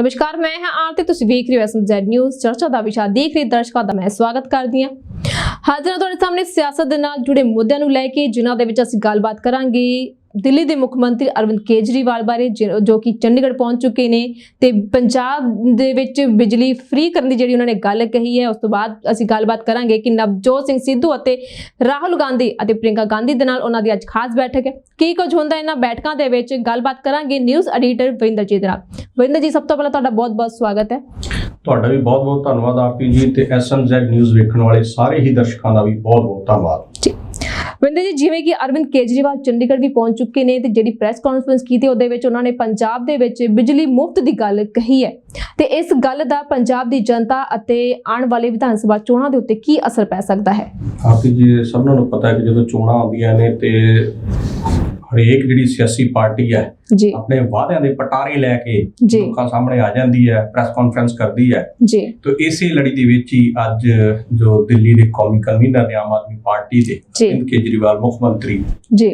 ਨਮਸਕਾਰ, ਮੈਂ ਹਾਂ ਆਰਤੀ, ਤੁਸੀਂ ਵੇਖ ਰਹੇ ਹੋ ਐਸਐਮਜ਼ੈਡ ਨਿਊਜ਼। ਚਰਚਾ ਦਾ ਵਿਸ਼ਾ ਦੇਖ ਰਹੇ ਦਰਸ਼ਕਾਂ ਦਾ ਮੈਂ ਸਵਾਗਤ ਕਰਦੀ ਹਾਂ। ਹਾਜ਼ਰ ਹਾਂ ਤੁਹਾਡੇ ਸਾਹਮਣੇ ਸਿਆਸਤ ਦੇ ਨਾਲ ਜੁੜੇ ਮੁੱਦਿਆਂ ਨੂੰ ਲੈ ਕੇ, ਜਿਨ੍ਹਾਂ ਦੇ ਵਿੱਚ ਅਸੀਂ ਗੱਲਬਾਤ ਕਰਾਂਗੇ। ਦਿੱਲੀ ਦੇ ਮੁੱਖ ਮੰਤਰੀ ਅਰਵਿੰਦ ਕੇਜਰੀਵਾਲ ਬਾਰੇ ਜਿ- ਜੋ ਕਿ ਚੰਡੀਗੜ੍ਹ ਪਹੁੰਚ ਚੁੱਕੇ ਨੇ ਤੇ ਪੰਜਾਬ ਦੇ ਵਿੱਚ ਬਿਜਲੀ ਫ੍ਰੀ ਕਰਨ ਦੀ ਜਿਹੜੀ ਉਹਨਾਂ ਨੇ ਗੱਲ ਕਹੀ ਹੈ ਉਸ ਤੋਂ ਬਾਅਦ ਅਸੀਂ ਗੱਲਬਾਤ ਕਰਾਂਗੇ ਕਿ ਨਵਜੋਤ ਸਿੰਘ ਸਿੱਧੂ ਅਤੇ ਰਾਹੁਲ ਗਾਂਧੀ ਅਤੇ ਪ੍ਰਿੰਕਾ ਗਾਂਧੀ ਦੇ ਨਾਲ ਉਹਨਾਂ ਦੀ ਅੱਜ ਖਾਸ ਬੈਠਕ ਹੈ। ਕੀ ਕੁਝ ਹੁੰਦਾ ਇਹਨਾਂ ਬੈਠਕਾਂ ਦੇ ਵਿੱਚ? ਗੱਲਬਾਤ ਕਰਾਂਗੇ ਨਿਊਜ਼ ਐਡੀਟਰ ਵਰਿੰਦਰਜੀਤ ਨਾਲ। ਵਰਿੰਦਰ ਜੀ ਸਭ ਤੋਂ ਪਹਿਲਾਂ ਤੁਹਾਡਾ ਬਹੁਤ-ਬਹੁਤ ਸਵਾਗਤ ਹੈ। ਤੁਹਾਡਾ ਵੀ ਬਹੁਤ-ਬਹੁਤ ਧੰਨਵਾਦ ਆਰਪੀ ਜੀ ਤੇ ਐਸਐਮਜ਼ੈਡ ਨਿਊਜ਼ ਵੇਖਣ ਵਾਲੇ ਸਾਰੇ ਹੀ ਦਰਸ਼ਕਾਂ ਦਾ ਵੀ ਬਹੁਤ-ਬਹੁਤ ਧੰਨਵਾਦ। ਜੀ। ਵਰਿੰਦਰ ਜੀ, ਜਿਵੇਂ ਕਿ ਅਰਵਿੰਦ ਕੇਜਰੀਵਾਲ ਚੰਡੀਗੜ੍ਹ ਵੀ ਪਹੁੰਚ ਚੁੱਕੇ ਨੇ ਤੇ ਜਿਹੜੀ ਪ੍ਰੈਸ ਕਾਨਫਰੰਸ ਕੀਤੀ ਉਹਦੇ ਵਿੱਚ ਉਹਨਾਂ ਨੇ ਪੰਜਾਬ ਦੇ ਵਿੱਚ ਬਿਜਲੀ ਮੁਫਤ ਦੀ ਗੱਲ ਕਹੀ ਹੈ। ਤੇ ਇਸ ਗੱਲ ਦਾ ਪੰਜਾਬ ਦੀ ਜਨਤਾ ਅਤੇ ਆਉਣ ਵਾਲੇ ਵਿਧਾਨ ਸਭਾ ਚੋਣਾਂ ਦੇ ਉੱਤੇ ਕੀ ਅਸਰ ਪੈ ਸਕਦਾ ਹੈ? ਆਰਪੀ ਜੀ ਸਭਨਾਂ ਨੂੰ ਪਤਾ ਹੈ ਕਿ ਜਦੋਂ ਚੋਣਾਂ ਆਉਂਦੀਆਂ ਨੇ ਤੇ ਹਰੇਕ ਜਿਹੜੀ ਸਿਆਸੀ ਪਾਰਟੀ ਹੈ ਆਪਣੇ ਵਾਅਦਿਆਂ ਦੇ ਪਟਾਰੇ ਲੈ ਕੇ ਲੋਕਾਂ ਸਾਹਮਣੇ ਆ ਜਾਂਦੀ ਹੈ ਪ੍ਰੈਸ ਕਾਨਫਰੰਸ ਕਰਦੀ ਹੈ। ਜੀ। ਤੇ ਇਸੇ ਲੜੀ ਦੇ ਵਿੱਚ ਹੀ ਅੱਜ ਜੋ ਦਿੱਲੀ ਦੇ ਕੌਮੀ ਕਨਵੀਨਰ ਨੇ ਆਮ ਆਦਮੀ ਪਾਰਟੀ ਦੇ। ਅਰਵਿੰਦ ਕੇਜਰੀਵਾਲ ਮੁੱਖ ਮੰਤਰੀ ਜੀ।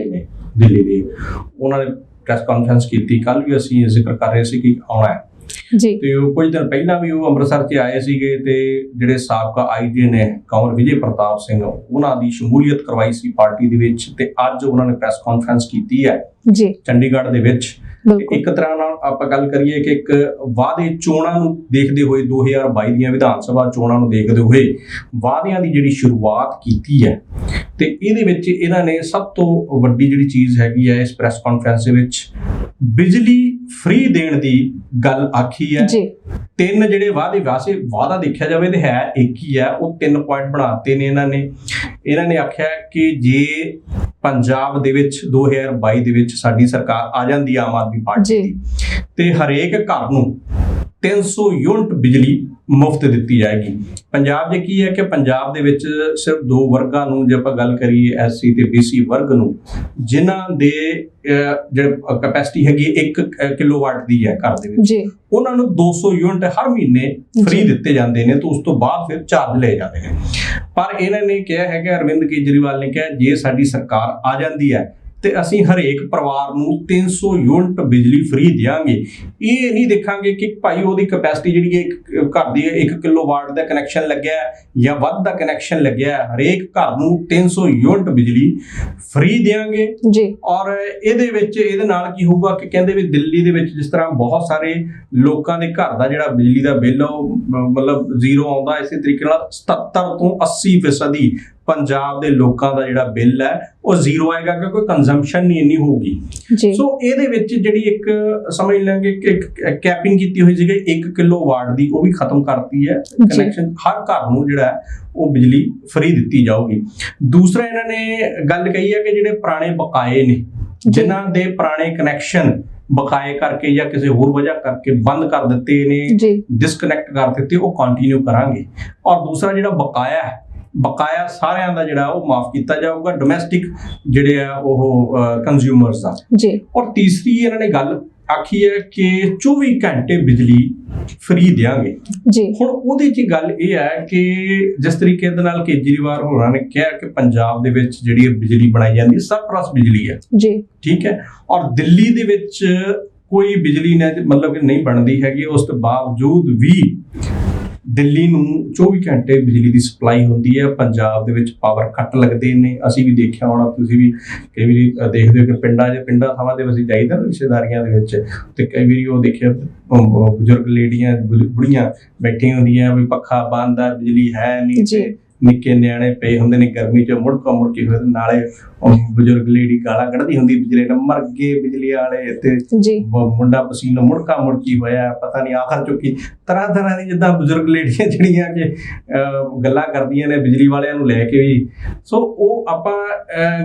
ਦਿੱਲੀ ਦੇ ਉਹਨਾਂ ਨੇ ਪ੍ਰੈਸ ਕਾਨਫਰੰਸ ਕੀਤੀ। ਕੱਲ ਵੀ ਅਸੀਂ ਇਹ ਜ਼ਿਕਰ ਕਰ ਰਹੇ ਸੀ ਕਿ ਆਉਣਾ ਹੈ। ਜੀ। ਤੇ ਉਹ ਕੁਝ ਦਿਨ ਪਹਿਲਾਂ ਵੀ ਉਹ ਅੰਮ੍ਰਿਤਸਰ 'ਚ ਆਏ ਸੀਗੇ ਤੇ ਜਿਹੜੇ ਸਾਬਕਾ ਆਈਜੀ ਨੇ ਕੰਵਰ ਵਿਜੇ ਪ੍ਰਤਾਪ ਸਿੰਘ ਉਹਨਾਂ ਦੀ ਸ਼ਮੂਲੀਅਤ ਕਰਵਾਈ ਸੀ ਪਾਰਟੀ ਦੇ ਵਿੱਚ ਤੇ ਅੱਜ ਉਹਨਾਂ ਨੇ ਪ੍ਰੈਸ ਕਾਨਫਰੰਸ ਕੀਤੀ ਹੈ ਜੀ। ਚੰਡੀਗੜ੍ਹ ਦੇ ਵਿੱਚ। ਇੱਕ ਤਰ੍ਹਾਂ ਨਾਲ ਆਪਾਂ ਗੱਲ ਕਰੀਏ ਕਿ ਇੱਕ ਵਾਅਦੇ ਚੋਣਾਂ ਨੂੰ ਦੇਖਦੇ ਹੋਏ 2022 ਦੀਆਂ ਵਿਧਾਨ ਸਭਾ ਚੋਣਾਂ ਨੂੰ ਦੇਖਦੇ ਹੋਏ ਵਾਅਦਿਆਂ ਦੀ ਜਿਹੜੀ ਸ਼ੁਰੂਆਤ ਕੀਤੀ ਹੈ ਤੇ ਇਹਦੇ ਵਿੱਚ ਇਹਨਾਂ ਨੇ ਸਭ ਤੋਂ ਵੱਡੀ ਜਿਹੜੀ ਚੀਜ਼ ਹੈਗੀ ਹੈ ਇਸ ਪ੍ਰੈਸ ਕਾਨਫਰੰਸ ਦੇ ਵਿੱਚ ਬਿਜਲੀ ਫ੍ਰੀ ਦੇਣ ਦੀ ਗੱਲ ਆਖੀ ਹੈ। ਜੀ। ਤਿੰਨ ਜਿਹੜੇ ਵਾਅਦੇ ਵਾਸੇ ਵਾਅਦਾ ਦੇਖਿਆ ਜਾਵੇ ਤੇ ਹੈ ਇੱਕ ਹੀ ਹੈ ਉਹ ਤਿੰਨ ਪੁਆਇੰਟ ਬਣਾਤੇ ਨੇ ਇਹਨਾਂ ਨੇ। ਇਹਨਾਂ ਨੇ ਆਖਿਆ ਕਿ ਜੇ ਪੰਜਾਬ ਦੇ ਵਿੱਚ 2022 ਦੇ ਵਿੱਚ ਸਾਡੀ ਸਰਕਾਰ ਆ ਜਾਂਦੀ ਆਮ ਆਦਮੀ ਪਾਰਟੀ। ਦੀ ਤੇ ਹਰੇਕ ਘਰ ਨੂੰ 300 ਯੂਨਿਟ ਬਿਜਲੀ ਮੁਫਤ ਦਿੱਤੀ ਜਾਏਗੀ। ਪੰਜਾਬ 'ਚ ਕੀ ਹੈ ਕਿ ਪੰਜਾਬ ਦੇ ਵਿੱਚ ਸਿਰਫ ਦੋ ਵਰਗਾਂ ਨੂੰ ਜੇ ਆਪਾਂ ਗੱਲ ਕਰੀਏ ਐਸਸੀ ਤੇ ਬੀਸੀ ਵਰਗ ਨੂੰ ਜਿਨ੍ਹਾਂ ਦੇ ਜਿਹੜੇ ਕੈਪੈਸਿਟੀ ਹੈਗੀ 1 ਕਿਲੋਵਾਟ ਦੀ ਹੈ ਘਰ ਦੇ ਵਿੱਚ। ਉਹਨਾਂ ਨੂੰ 200 ਯੂਨਿਟ ਹਰ ਮਹੀਨੇ ਫ੍ਰੀ। ਦਿੱਤੇ ਜਾਂਦੇ ਨੇ ਤੇ ਉਸ ਤੋਂ ਬਾਅਦ ਫਿਰ ਚਾਰਜ ਲਏ ਜਾਂਦੇ ਨੇ। ਪਰ ਇਹਨਾਂ ਨੇ ਕਿਹਾ ਹੈ ਕਿ ਅਰਵਿੰਦ ਕੇਜਰੀਵਾਲ ਨੇ ਕਿਹਾ ਜੇ ਸਾਡੀ ਸਰਕਾਰ ਆ ਜਾਂਦੀ ਹੈ ਤੇ ਅਸੀਂ ਹਰੇਕ ਪਰਿਵਾਰ ਨੂੰ 300 ਯੂਨਿਟ ਬਿਜਲੀ ਫ੍ਰੀ ਦਿਆਂਗੇ। ਇਹ ਨਹੀਂ ਦੇਖਾਂਗੇ ਕਿ ਭਾਈ ਉਹਦੀ ਕੈਪੈਸਿਟੀ ਜਿਹੜੀ ਹੈ ਇੱਕ ਘਰ ਦੀ 1 ਕਿਲੋਵਾਟ ਦਾ ਕਨੈਕਸ਼ਨ ਲੱਗਿਆ ਜਾਂ ਵੱਧ ਦਾ ਕਨੈਕਸ਼ਨ ਲੱਗਿਆ ਹਰੇਕ ਘਰ ਨੂੰ 300 ਯੂਨਿਟ ਬਿਜਲੀ ਫ੍ਰੀ ਦਿਆਂਗੇ। ਜੀ। ਔਰ ਇਹਦੇ ਵਿੱਚ ਇਹਦੇ ਨਾਲ ਕੀ ਹੋਊਗਾ ਕਿ ਕਹਿੰਦੇ ਵੀ ਦਿੱਲੀ ਦੇ ਵਿੱਚ ਜਿਸ ਤਰ੍ਹਾਂ ਬਹੁਤ ਸਾਰੇ ਲੋਕਾਂ ਦੇ ਘਰ ਦਾ ਜਿਹੜਾ ਬਿਜਲੀ ਦਾ ਬਿੱਲ ਉਹ ਮਤਲਬ ਜ਼ੀਰੋ ਆਉਂਦਾ ਇਸੇ ਤਰੀਕੇ ਨਾਲ 77 ਤੋਂ 80% ਫੀਸਦੀ ਪੰਜਾਬ ਦੇ ਲੋਕਾਂ ਦਾ ਜਿਹੜਾ ਬਿੱਲ ਹੈ ਉਹ ਜ਼ੀਰੋ ਆਏਗਾ ਕਿਉਂਕਿ ਕੰਜ਼ੰਪਸ਼ਨ ਨਹੀਂ ਇੰਨੀ ਹੋਊਗੀ। ਸੋ ਇਹਦੇ ਵਿੱਚ ਜਿਹੜੀ ਇੱਕ ਸਮਝ ਲਾਂਗੇ ਕਿ ਇੱਕ ਕੈਪਿੰਗ ਕੀਤੀ ਹੋਈ ਸੀਗੀ 1 ਕਿਲੋਵਾਟ ਦੀ ਉਹ ਵੀ ਖਤਮ ਕਰਤੀ ਹੈ। ਕਨੈਕਸ਼ਨ ਹਰ ਘਰ ਨੂੰ ਜਿਹੜਾ ਉਹ ਬਿਜਲੀ ਫ੍ਰੀ ਦਿੱਤੀ ਜਾਊਗੀ। ਦੂਸਰਾ ਇਹਨਾਂ ਨੇ ਗੱਲ ਕਹੀ ਹੈ ਕਿ ਜਿਹੜੇ ਪੁਰਾਣੇ ਬਕਾਏ ਨੇ ਜਿਨ੍ਹਾਂ ਦੇ ਪੁਰਾਣੇ ਕਨੈਕਸ਼ਨ ਬਕਾਏ ਕਰਕੇ ਜਾਂ ਕਿਸੇ ਹੋਰ ਵਜ੍ਹਾ ਕਰਕੇ ਬੰਦ ਕਰ ਦਿੱਤੇ ਨੇ ਡਿਸਕਨੈਕਟ ਕਰ ਦਿੱਤੇ ਉਹ ਕੰਟੀਨਿਊ ਕਰਾਂਗੇ। ਔਰ ਦੂਸਰਾ ਜਿਹੜਾ ਬਕਾਇਆ ਹੈ ਬਕਾਇਆ ਸਾਰਿਆਂ ਦਾ ਜਿਹੜਾ ਉਹ ਮਾਫ ਕੀਤਾ ਜਾਊਗਾ ਡੋਮੈਸਟਿਕ ਜਿਹੜੇ ਆ ਉਹ ਕੰਜ਼ਿਊਮਰਸ ਦਾ। ਜੀ। ਔਰ ਤੀਸਰੀ ਇਹਨਾਂ ਨੇ ਗੱਲ ਆਖੀ ਹੈ ਕਿ 24 ਘੰਟੇ ਬਿਜਲੀ ਫ੍ਰੀ ਦਿਆਂਗੇ। ਜੀ। ਹੁਣ ਉਹਦੇ 'ਚ ਗੱਲ ਇਹ ਹੈ ਕਿ ਜਿਸ ਤਰੀਕੇ ਦੇ ਨਾਲ ਕੇਜਰੀਵਾਲ ਹੋਰਾਂ ਨੇ ਕਿਹਾ ਕਿ ਪੰਜਾਬ ਦੇ ਵਿੱਚ ਜਿਹੜੀ ਬਿਜਲੀ ਬਣਾਈ ਜਾਂਦੀ ਸਰਪਲਸ ਬਿਜਲੀ ਹੈ। ਜੀ। ਠੀਕ ਹੈ? ਔਰ ਦਿੱਲੀ ਦੇ ਵਿੱਚ ਕੋਈ ਬਿਜਲੀ ਨੇ ਮਤਲਬ ਕਿ ਨਹੀਂ ਬਣਦੀ ਹੈਗੀ ਉਸ ਤੋਂ ਬਾਵਜੂਦ ਵੀ ਦਿੱਲੀ ਨੂੰ 24 ਘੰਟੇ ਬਿਜਲੀ ਦੀ ਸਪਲਾਈ ਹੁੰਦੀ ਹੈ ਪੰਜਾਬ ਦੇ ਵਿੱਚ ਪਾਵਰ ਕੱਟ ਲੱਗਦੇ ਨੇ ਅਸੀਂ ਵੀ ਦੇਖਿਆ ਹੋਣਾ ਤੁਸੀਂ ਵੀ ਕਈ ਵਾਰੀ ਦੇਖਦੇ ਹੋ ਕਿ ਪਿੰਡਾਂ 'ਚ ਪਿੰਡਾਂ ਥਾਵਾਂ ਤੇ ਅਸੀਂ ਜਾਈਦਾ ਨਾ ਰਿਸ਼ਤੇਦਾਰੀਆਂ ਦੇ ਵਿੱਚ ਤੇ ਕਈ ਵਾਰੀ ਉਹ ਦੇਖਿਆ ਬਜ਼ੁਰਗ ਲੇਡੀਆਂ ਬੁੜੀਆਂ ਬੈਠੀਆਂ ਹੁੰਦੀਆਂ ਵੀ ਪੱਖਾ ਬੰਦ ਆ ਬਿਜਲੀ ਹੈ ਨਹੀਂ ਜੀ। ਤੇ ਨਿੱਕੇ ਨਿਆਣੇ ਪਏ ਹੁੰਦੇ ਨੇ ਗਰਮੀ 'ਚ ਮੁੜਕਾ ਮੁੜਕੀ ਹੋਏ ਨਾਲੇ ਬਜ਼ੁਰਗ ਲੇਡੀ ਗਾਲਾਂ ਕੱਢਦੀ ਹੁੰਦੀ ਬਿਜਲੀ ਨਾਲ ਮਰ ਗਏ ਬਿਜਲੀ ਵਾਲੇ ਤੇ ਮੁੰਡਾ ਪਸੀਨੋ ਮੁੜਕਾ ਮੁੜਕੀ ਹੋਇਆ ਪਤਾ ਨਹੀਂ ਆਖਰ ਚੁੱਕੀ ਤਰ੍ਹਾਂ ਤਰ੍ਹਾਂ ਦੀ ਜਿੱਦਾਂ ਬਜ਼ੁਰਗ ਲੇਡੀਆਂ ਜਿਹੜੀਆਂ ਕਿ ਗੱਲਾਂ ਕਰਦੀਆਂ ਨੇ ਬਿਜਲੀ ਵਾਲਿਆਂ ਨੂੰ ਲੈ ਕੇ ਵੀ। ਸੋ ਉਹ ਆਪਾਂ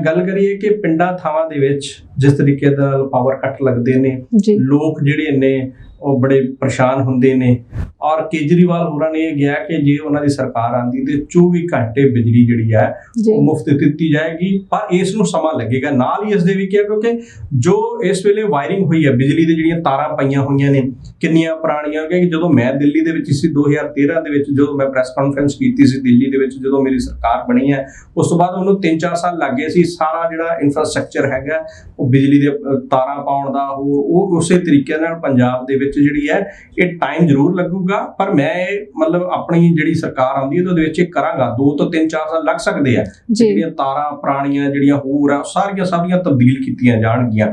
ਗੱਲ ਕਰੀਏ ਕਿ ਪਿੰਡਾਂ ਥਾਵਾਂ ਦੇ ਵਿੱਚ ਜਿਸ ਤਰੀਕੇ ਦੇ ਨਾਲ ਪਾਵਰ ਕੱਟ ਲੱਗਦੇ ਨੇ ਲੋਕ ਜਿਹੜੇ ਨੇ ਉਹ ਬੜੇ ਪਰੇਸ਼ਾਨ ਹੁੰਦੇ ਨੇ। ਔਰ ਕੇਜਰੀਵਾਲ ਹੋਰਾਂ ਨੇ ਇਹ ਗਿਆ ਕਿ ਜੇ ਉਹਨਾਂ ਦੀ ਸਰਕਾਰ ਆਂਦੀ ਤੇ 24 ਘੰਟੇ ਬਿਜਲੀ ਜਿਹੜੀ ਹੈ ਉਹ ਮੁਫਤ ਦਿੱਤੀ ਜਾਏਗੀ। ਪਰ ਇਸ ਨੂੰ ਸਮਾਂ ਲੱਗੇਗਾ। ਨਾਲ ਹੀ ਇਸ ਦੇ ਵੀ ਕਿਹਾ ਕਿਉਂਕਿ ਜੋ ਇਸ ਵੇਲੇ ਵਾਇਰਿੰਗ ਹੋਈ ਹੈ ਬਿਜਲੀ ਦੇ ਜਿਹੜੀਆਂ ਤਾਰਾਂ ਪਈਆਂ ਹੋਈਆਂ ਨੇ ਕਿੰਨੀਆਂ ਪੁਰਾਣੀਆਂ ਕਿ ਜਦੋਂ ਮੈਂ ਦਿੱਲੀ ਦੇ ਵਿੱਚ ਸੀ 2013 ਦੇ ਵਿੱਚ ਜਦੋਂ ਮੈਂ ਪ੍ਰੈਸ ਕਾਨਫਰੰਸ ਕੀਤੀ ਸੀ ਦਿੱਲੀ ਦੇ ਵਿੱਚ ਜਦੋਂ ਮੇਰੀ ਸਰਕਾਰ ਬਣੀ ਹੈ ਉਸ ਤੋਂ ਬਾਅਦ ਉਹਨੂੰ 3-4 ਸਾਲ ਲੱਗ ਗਏ ਸੀ। ਸਾਰਾ ਜਿਹੜਾ ਇਨਫਰਾਸਟ੍ਰਕਚਰ ਹੈਗਾ ਉਹ ਬਿਜਲੀ ਦੇ ਤਾਰਾਂ ਪਾਉਣ ਦਾ ਹੋਰ ਉਹ ਉਸੇ ਤਰੀਕੇ ਨਾਲ ਪੰਜਾਬ ਦੇ ਵਿੱਚ ਜਿਹੜੀ ਹੈ ਇਹ ਟਾਈਮ ਜ਼ਰੂਰ ਲੱਗੂਗਾ ਪਰ ਮੈਂ ਇਹ ਮਤਲਬ ਆਪਣੀ ਜਿਹੜੀ ਸਰਕਾਰ ਆਉਂਦੀ ਹੈ ਤਾਂ ਉਹਦੇ ਵਿੱਚ ਇਹ ਕਰਾਂਗਾ। ਦੋ ਤੋਂ ਤਿੰਨ ਚਾਰ ਸਾਲ ਲੱਗ ਸਕਦੇ ਆ। ਜਿਹੜੀਆਂ ਤਾਰਾਂ ਪੁਰਾਣੀਆਂ ਜਿਹੜੀਆਂ ਹੋਰ ਆ ਸਾਰੀਆਂ ਸਾਰੀਆਂ ਤਬਦੀਲ ਕੀਤੀਆਂ ਜਾਣਗੀਆਂ।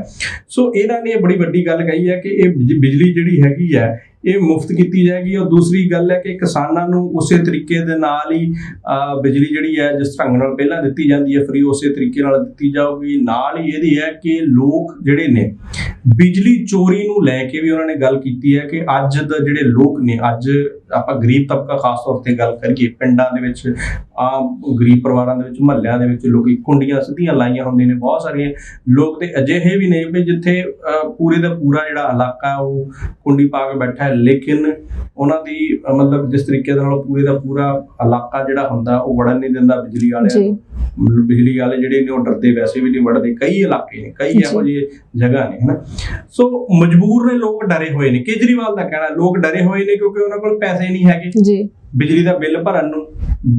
ਸੋ ਇਹਨਾਂ ਨੇ ਬੜੀ ਵੱਡੀ ਗੱਲ ਕਹੀ ਹੈ ਕਿ ਇਹ ਬਿਜ- ਬਿਜਲੀ ਜਿਹੜੀ ਹੈਗੀ ਹੈ ਇਹ ਮੁਫਤ ਕੀਤੀ ਜਾਏਗੀ। ਔਰ ਦੂਸਰੀ ਗੱਲ ਹੈ ਕਿ ਕਿਸਾਨਾਂ ਨੂੰ ਉਸੇ ਤਰੀਕੇ ਦੇ ਨਾਲ ਹੀ ਬਿਜਲੀ ਜਿਹੜੀ ਹੈ, ਜਿਸ ਢੰਗ ਨਾਲ ਪਹਿਲਾਂ ਦਿੱਤੀ ਜਾਂਦੀ ਹੈ ਫ੍ਰੀ ਉਸੇ ਤਰੀਕੇ ਨਾਲ ਦਿੱਤੀ ਜਾਊਗੀ। ਨਾਲ ਹੀ ਇਹਦੀ ਹੈ ਕਿ ਲੋਕ ਜਿਹੜੇ ਨੇ, ਬਿਜਲੀ ਚੋਰੀ ਨੂੰ ਲੈ ਕੇ ਵੀ ਉਹਨਾਂ ਨੇ ਗੱਲ ਕੀਤੀ ਹੈ ਕਿ ਅੱਜ ਦੇ ਜਿਹੜੇ ਲੋਕ ਨੇ, ਅੱਜ ਆਪਾਂ ਗਰੀਬ ਤਬਕਾ ਖਾਸ ਤੌਰ ਤੇ ਗੱਲ ਕਰੀਏ ਪਿੰਡਾਂ ਦੇ ਵਿੱਚ ਆਮ ਗਰੀਬ ਪਰਿਵਾਰਾਂ ਦੇ ਵਿੱਚ ਮਹੱਲਿਆਂ ਦੇ ਵਿੱਚ ਲੋਕੀ ਕੁੰਡੀਆਂ ਸਿੱਧੀਆਂ ਲਾਈਆਂ ਹੁੰਦੀਆਂ ਨੇ ਬਹੁਤ ਸਾਰੀਆਂ। ਲੋਕ ਤੇ ਅਜਿਹੇ ਵੀ ਨੇ ਵੀ ਜਿੱਥੇ ਪੂਰੇ ਦਾ ਪੂਰਾ ਜਿਹੜਾ ਇਲਾਕਾ ਉਹ ਕੁੰਡੀ ਪਾ ਕੇ ਬੈਠਾ ਹੈ ਲੇਕਿਨ ਉਹਨਾਂ ਦੀ ਮਤਲਬ ਜਿਸ ਤਰੀਕੇ ਦੇ ਨਾਲ ਪੂਰੇ ਦਾ ਪੂਰਾ ਇਲਾਕਾ ਜਿਹੜਾ ਹੁੰਦਾ ਉਹ ਵੜਨ ਨਹੀਂ ਦਿੰਦਾ ਬਿਜਲੀ ਵਾਲਿਆਂ ਜੀ। ਨੂੰ। ਬਿਜਲੀ ਵਾਲੇ ਜਿਹੜੇ ਨੇ ਉਹ ਡਰਦੇ ਵੈਸੇ ਵੀ ਨਹੀਂ ਵੜਦੇ। ਕਈ ਇਲਾਕੇ ਨੇ ਕਈ। ਇਹੋ ਜਿਹੇ ਜਗ੍ਹਾ ਨੇ ਹਨਾ। ਸੋ ਮਜਬੂਰ ਨੇ ਲੋਕ ਡਰੇ ਹੋਏ ਨੇ। ਕੇਜਰੀਵਾਲ ਦਾ ਕਹਿਣਾ ਲੋਕ ਡਰੇ ਹੋਏ ਨੇ ਕਿਉਂਕਿ ਉਹਨਾਂ ਕੋਲ ਪੈਸੇ ਨਹੀਂ ਹੈਗੇ। ਜੀ। ਬਿਜਲੀ ਦਾ ਬਿੱਲ ਭਰਨ ਨੂੰ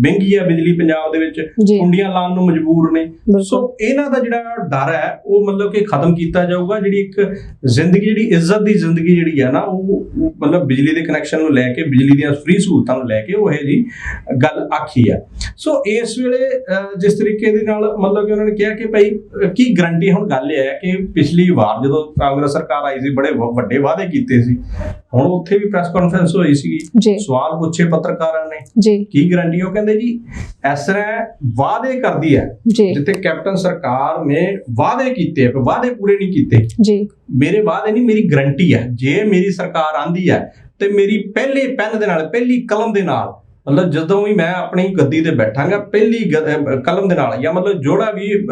ਮਹਿੰਗੀ ਹੈ ਬਿਜਲੀ ਪੰਜਾਬ ਦੇ ਵਿੱਚ। ਕੁੰਡੀਆਂ ਲਾਉਣ ਨੂੰ ਮਜਬੂਰ ਨੇ। ਸੋ ਇਹਨਾਂ ਦਾ ਜਿਹੜਾ ਡਰ ਹੈ ਉਹ ਮਤਲਬ ਕਿ ਖਤਮ ਕੀਤਾ ਜਾਊਗਾ। ਜਿਹੜੀ ਇੱਕ ਜ਼ਿੰਦਗੀ ਜਿਹੜੀ ਇੱਜ਼ਤ ਦੀ ਜ਼ਿੰਦਗੀ ਜਿਹੜੀ ਹੈ ਨਾ ਉਹ ਮਤਲਬ ਬਿਜਲੀ ਦੇ ਕਨੈਕਸ਼ਨ ਨੂੰ ਲੈ ਕੇ ਬਿਜਲੀ ਦੀਆਂ ਫ੍ਰੀ ਸਹੂਲਤਾਂ ਨੂੰ ਲੈ ਕੇ ਉਹ ਇਹ ਜੀ ਗੱਲ ਆਖੀ ਹੈ ਸੋ ਇਸ ਵੇਲੇ ਜਿਸ ਤਰੀਕੇ ਦੇ ਨਾਲ ਮਤਲਬ ਕਿ ਉਹਨਾਂ ਨੇ ਕਿਹਾ ਕਿ ਭਾਈ ਕੀ ਗਰੰਟੀ ਹੁਣ ਗੱਲ ਇਹ ਹੈ ਕਿ ਪਿਛਲੀ ਵਾਰ ਜਦੋਂ ਕਾਂਗਰਸ ਸਰਕਾਰ ਆਈ ਸੀ ਬੜੇ ਵੱਡੇ ਵਾਅਦੇ ਕੀਤੇ ਸੀ। ਹੁਣ ਉੱਥੇ ਵੀ ਪ੍ਰੈਸ ਕਾਨਫਰੰਸ ਹੋਈ ਸੀ ਜੀ। ਸਵਾਲ ਪੁੱਛੇ ਪੱਤਰਕਾਰਾਂ ਨੇ। ਕੀ ਗਰੰਟੀ ਉਹ ਕਹਿੰਦੇ ਜੀ ਇਸ ਤਰ੍ਹਾਂ ਵਾਅਦੇ ਕਰਦੀ ਹੈ ਜਿੱਥੇ ਕੈਪਟਨ ਸਰਕਾਰ ਨੇ ਵਾਅਦੇ ਕੀਤੇ ਪਰ ਵਾਅਦੇ ਪੂਰੇ ਨਹੀਂ ਕੀਤੇ। ਜੀ। ਮੇਰੇ ਵਾਅਦੇ ਨਹੀਂ ਮੇਰੀ ਗਰੰਟੀ ਹੈ। ਜੇ ਮੇਰੀ ਸਰਕਾਰ ਆਂਦੀ ਹੈ ਤੇ ਮੇਰੀ ਪਹਿਲੇ ਪੈਨ ਦੇ ਨਾਲ ਪਹਿਲੀ ਕਲਮ ਦੇ ਨਾਲ ਮਤਲਬ ਜਦੋਂ ਵੀ ਮੈਂ ਆਪਣੀ ਗੱਦੀ ਤੇ ਬੈਠਾਂਗਾ ਪਹਿਲੀ ਕਲਮ ਦੇ ਨਾਲ ਜਾਂ ਮਤਲਬ ਜਿਹੜਾ ਵੀ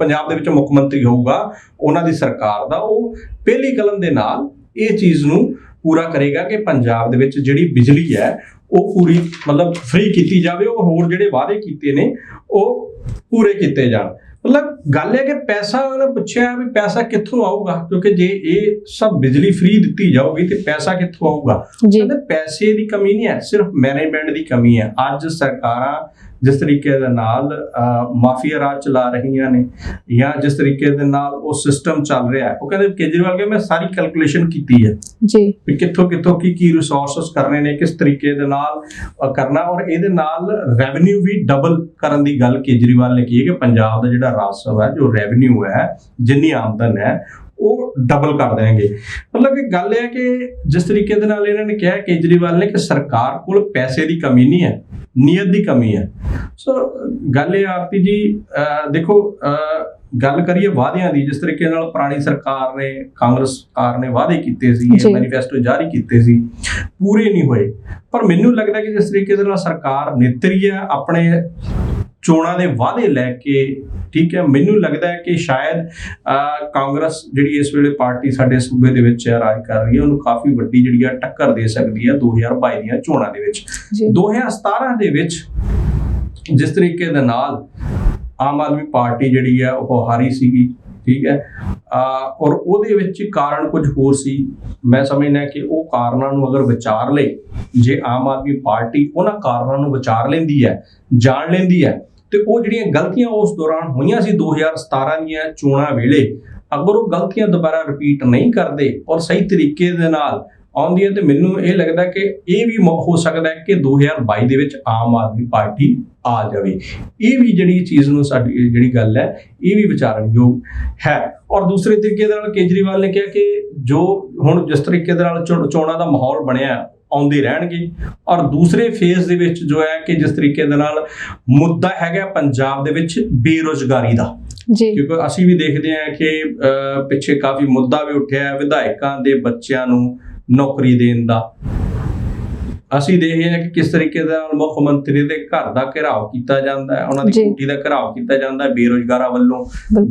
ਪੰਜਾਬ ਦੇ ਵਿੱਚ ਮੁੱਖ ਮੰਤਰੀ ਹੋਊਗਾ ਉਹਨਾਂ ਦੀ ਸਰਕਾਰ ਦਾ ਉਹ ਪਹਿਲੀ ਕਲਮ ਦੇ ਨਾਲ ਇਹ ਚੀਜ਼ ਨੂੰ ਪੂਰਾ ਕਰੇਗਾ ਕਿ ਪੰਜਾਬ ਦੇ ਵਿੱਚ ਜਿਹੜੀ ਬਿਜਲੀ ਹੈ ਉਹ ਪੂਰੀ ਮਤਲਬ ਫ੍ਰੀ ਕੀਤੀ ਜਾਵੇ ਉਹ ਹੋਰ ਜਿਹੜੇ ਵਾਅਦੇ ਕੀਤੇ ਨੇ ਉਹ ਪੂਰੇ ਕੀਤੇ ਜਾਣ। ਮਤਲਬ ਗੱਲ ਹੈ ਕਿ ਪੈਸਾ ਉਹਨੇ ਪੁੱਛਿਆ ਵੀ ਪੈਸਾ ਕਿੱਥੋਂ ਆਊਗਾ ਕਿਉਂਕਿ ਜੇ ਇਹ ਸਭ ਬਿਜਲੀ ਫ੍ਰੀ ਦਿੱਤੀ ਜਾਊਗੀ ਤੇ ਪੈਸਾ ਕਿੱਥੋਂ ਆਊਗਾ? ਕਹਿੰਦੇ ਪੈਸੇ ਦੀ ਕਮੀ ਨਹੀਂ ਹੈ ਸਿਰਫ ਮੈਨੇਜਮੈਂਟ ਦੀ ਕਮੀ ਹੈ। ਅੱਜ ਸਰਕਾਰਾਂ ਜਿਸ ਤਰੀਕੇ ਦੇ ਨਾਲ ਮਾਫੀਆ ਰਾਜ ਚਲਾ ਰਹੀਆਂ ਨੇ ਜਾਂ ਜਿਸ ਤਰੀਕੇ ਦੇ ਨਾਲ ਉਹ ਸਿਸਟਮ ਚੱਲ ਰਿਹਾ ਹੈ। ਉਹ ਕਹਿੰਦੇ ਕੇਜਰੀਵਾਲ ਕਹਿੰਦੇ ਮੈਂ ਸਾਰੀ ਕੈਲਕੂਲੇਸ਼ਨ ਕੀਤੀ ਹੈ। ਜੀ। ਵੀ ਕਿੱਥੋਂ ਕਿੱਥੋਂ ਕੀ ਕੀ ਰਿਸੋਰਸਸ ਕਰਨੇ ਨੇ ਕਿਸ ਤਰੀਕੇ ਦੇ ਨਾਲ ਕਰਨਾ ਔਰ ਇਹਦੇ ਨਾਲ ਰੈਵਨਿਊ ਵੀ ਡਬਲ ਕਰਨ ਦੀ ਗੱਲ ਕੇਜਰੀਵਾਲ ਨੇ ਕੀਤੀ ਹੈ ਕਿ ਪੰਜਾਬ ਦਾ ਜਿਹੜਾ ਰਾਜਸਵ ਹੈ ਜੋ ਰੈਵਨਿਊ ਹੈ ਜਿੰਨੀ ਆਮਦਨ ਹੈ ਉਹ ਡਬਲ ਕਰ ਦੇਣਗੇ। ਮਤਲਬ ਕਿ ਗੱਲ ਇਹ ਹੈ ਕਿ ਜਿਸ ਤਰੀਕੇ ਦੇ ਨਾਲ ਇਹਨਾਂ ਨੇ ਕਿਹਾ ਕੇਜਰੀਵਾਲ ਨੇ ਕਿ ਸਰਕਾਰ ਕੋਲ ਪੈਸੇ ਦੀ ਕਮੀ ਨਹੀਂ ਹੈ ਨੀਅਤ ਦੀ ਕਮੀ ਹੈ। ਸੋ ਗੱਲ ਇਹ ਆਰਤੀ ਜੀ ਦੇਖੋ ਗੱਲ ਕਰੀਏ ਵਾਅਦਿਆਂ ਦੀ ਜਿਸ ਤਰੀਕੇ ਨਾਲ ਪੁਰਾਣੀ ਸਰਕਾਰ ਨੇ ਕਾਂਗਰਸ ਸਰਕਾਰ ਨੇ ਵਾਅਦੇ ਕੀਤੇ ਸੀ ਜੀ। ਮੈਨੀਫੈਸਟੋ ਜਾਰੀ ਕੀਤੇ ਸੀ ਪੂਰੇ ਨਹੀਂ ਹੋਏ। ਪਰ ਮੈਨੂੰ ਲੱਗਦਾ ਕਿ ਜਿਸ ਤਰੀਕੇ ਨਾਲ ਸਰਕਾਰ ਨਿਤਰੀ ਹੈ ਆਪਣੇ ਚੋਣਾਂ ਦੇ ਵਾਅਦੇ ਲੈ ਕੇ ਠੀਕ ਹੈ ਮੈਨੂੰ ਲੱਗਦਾ ਹੈ ਕਿ ਸ਼ਾਇਦ ਕਾਂਗਰਸ ਜਿਹੜੀ ਇਸ ਵੇਲੇ ਪਾਰਟੀ ਸਾਡੇ ਸੂਬੇ ਦੇ ਵਿੱਚ ਰਾਜ ਕਰ ਰਹੀ ਹੈ ਉਹਨੂੰ ਕਾਫੀ ਵੱਡੀ ਜਿਹੜੀ ਆ ਟੱਕਰ ਦੇ ਸਕਦੀ ਹੈ 2022 ਦੀਆਂ ਚੋਣਾਂ ਦੇ ਵਿੱਚ। ਜੀ। 2017 ਦੇ ਵਿੱਚ ਜਿਸ ਤਰੀਕੇ ਦੇ ਨਾਲ ਆਮ ਆਦਮੀ ਪਾਰਟੀ ਜਿਹੜੀ ਹੈ ਉਹ ਹਾਰੀ ਸੀਗੀ, ਠੀਕ ਹੈ। ਔਰ ਉਹਦੇ ਵਿੱਚ ਕਾਰਨ ਕੁਝ ਹੋਰ ਸੀ। ਮੈਂ ਸਮਝਦਾ ਕਿ ਉਹ ਕਾਰਨਾਂ ਨੂੰ ਅਗਰ ਵਿਚਾਰ ਲਏ, ਜੇ ਆਮ ਆਦਮੀ ਪਾਰਟੀ ਉਹਨਾਂ ਕਾਰਨਾਂ ਨੂੰ ਵਿਚਾਰ ਲੈਂਦੀ ਹੈ, ਜਾਣ ਲੈਂਦੀ ਹੈ, ਤੇ ਉਹ ਜਿਹੜੀਆਂ ਗਲਤੀਆਂ ਉਸ ਦੌਰਾਨ ਹੋਈਆਂ ਸੀ 2017 ਦੀਆਂ ਚੋਣਾਂ ਵੇਲੇ ਅਗਰ ਉਹ ਗਲਤੀਆਂ ਦੁਬਾਰਾ ਰਿਪੀਟ ਨਹੀਂ ਕਰਦੇ ਔਰ ਸਹੀ ਤਰੀਕੇ ਦੇ ਨਾਲ ਆਉਂਦੀ ਹੈ ਤੇ ਮੈਨੂੰ ਇਹ ਲੱਗਦਾ ਕਿ ਇਹ ਵੀ ਹੋ ਸਕਦਾ ਹੈ ਕਿ 2022 ਦੇ ਵਿੱਚ ਆਮ ਆਦਮੀ ਪਾਰਟੀ ਆ ਜਾਵੇ। ਇਹ ਵੀ ਜਿਹੜੀ ਚੀਜ਼ ਨੂੰ ਸਾਡੀ ਜਿਹੜੀ ਗੱਲ ਹੈ ਇਹ ਵੀ ਵਿਚਾਰਨਯੋਗ ਹੈ। ਔਰ ਦੂਸਰੇ ਤਰੀਕੇ ਦੇ ਨਾਲ ਕੇਜਰੀਵਾਲ ਨੇ ਕਿਹਾ ਕਿ ਜੋ ਹੁਣ ਜਿਸ ਤਰੀਕੇ ਦੇ ਨਾਲ ਚੋਣਾਂ ਦਾ ਮਾਹੌਲ ਬਣਿਆ ਆਉਂਦੇ ਰਹਿਣਗੇ। ਔਰ ਦੂਸਰੇ ਫੇਜ਼ ਦੇ ਵਿੱਚ ਜੋ ਹੈ ਕਿ ਜਿਸ ਤਰੀਕੇ ਦੇ ਨਾਲ ਮੁੱਦਾ ਹੈਗਾ ਪੰਜਾਬ ਦੇ ਵਿੱਚ ਬੇਰੋਜ਼ਗਾਰੀ ਦਾ। ਜੀ। ਕਿਉਂਕਿ ਅਸੀਂ ਵੀ ਦੇਖਦੇ ਹਾਂ ਕਿ ਪਿੱਛੇ ਕਾਫੀ ਮੁੱਦਾ ਵੀ ਉੱਠਿਆ ਹੈ। ਵਿਧਾਇਕਾਂ ਦੇ ਬੱਚਿਆਂ ਨੂੰ ਨੌਕਰੀ ਦੇਣ ਦਾ। ਅਸੀਂ ਦੇਖਦੇ ਹਾਂ ਕਿ ਕਿਸ ਤਰੀਕੇ ਦੇ ਨਾਲ ਮੁੱਖ ਮੰਤਰੀ ਦੇ ਘਰ ਦਾ ਘਿਰਾਓ ਕੀਤਾ ਜਾਂਦਾ ਹੈ ਉਹਨਾਂ ਦੀ। ਕੋਠੀ ਦਾ ਘਿਰਾਓ ਕੀਤਾ ਜਾਂਦਾ ਹੈ ਬੇਰੋਜ਼ਗਾਰਾਂ ਵੱਲੋਂ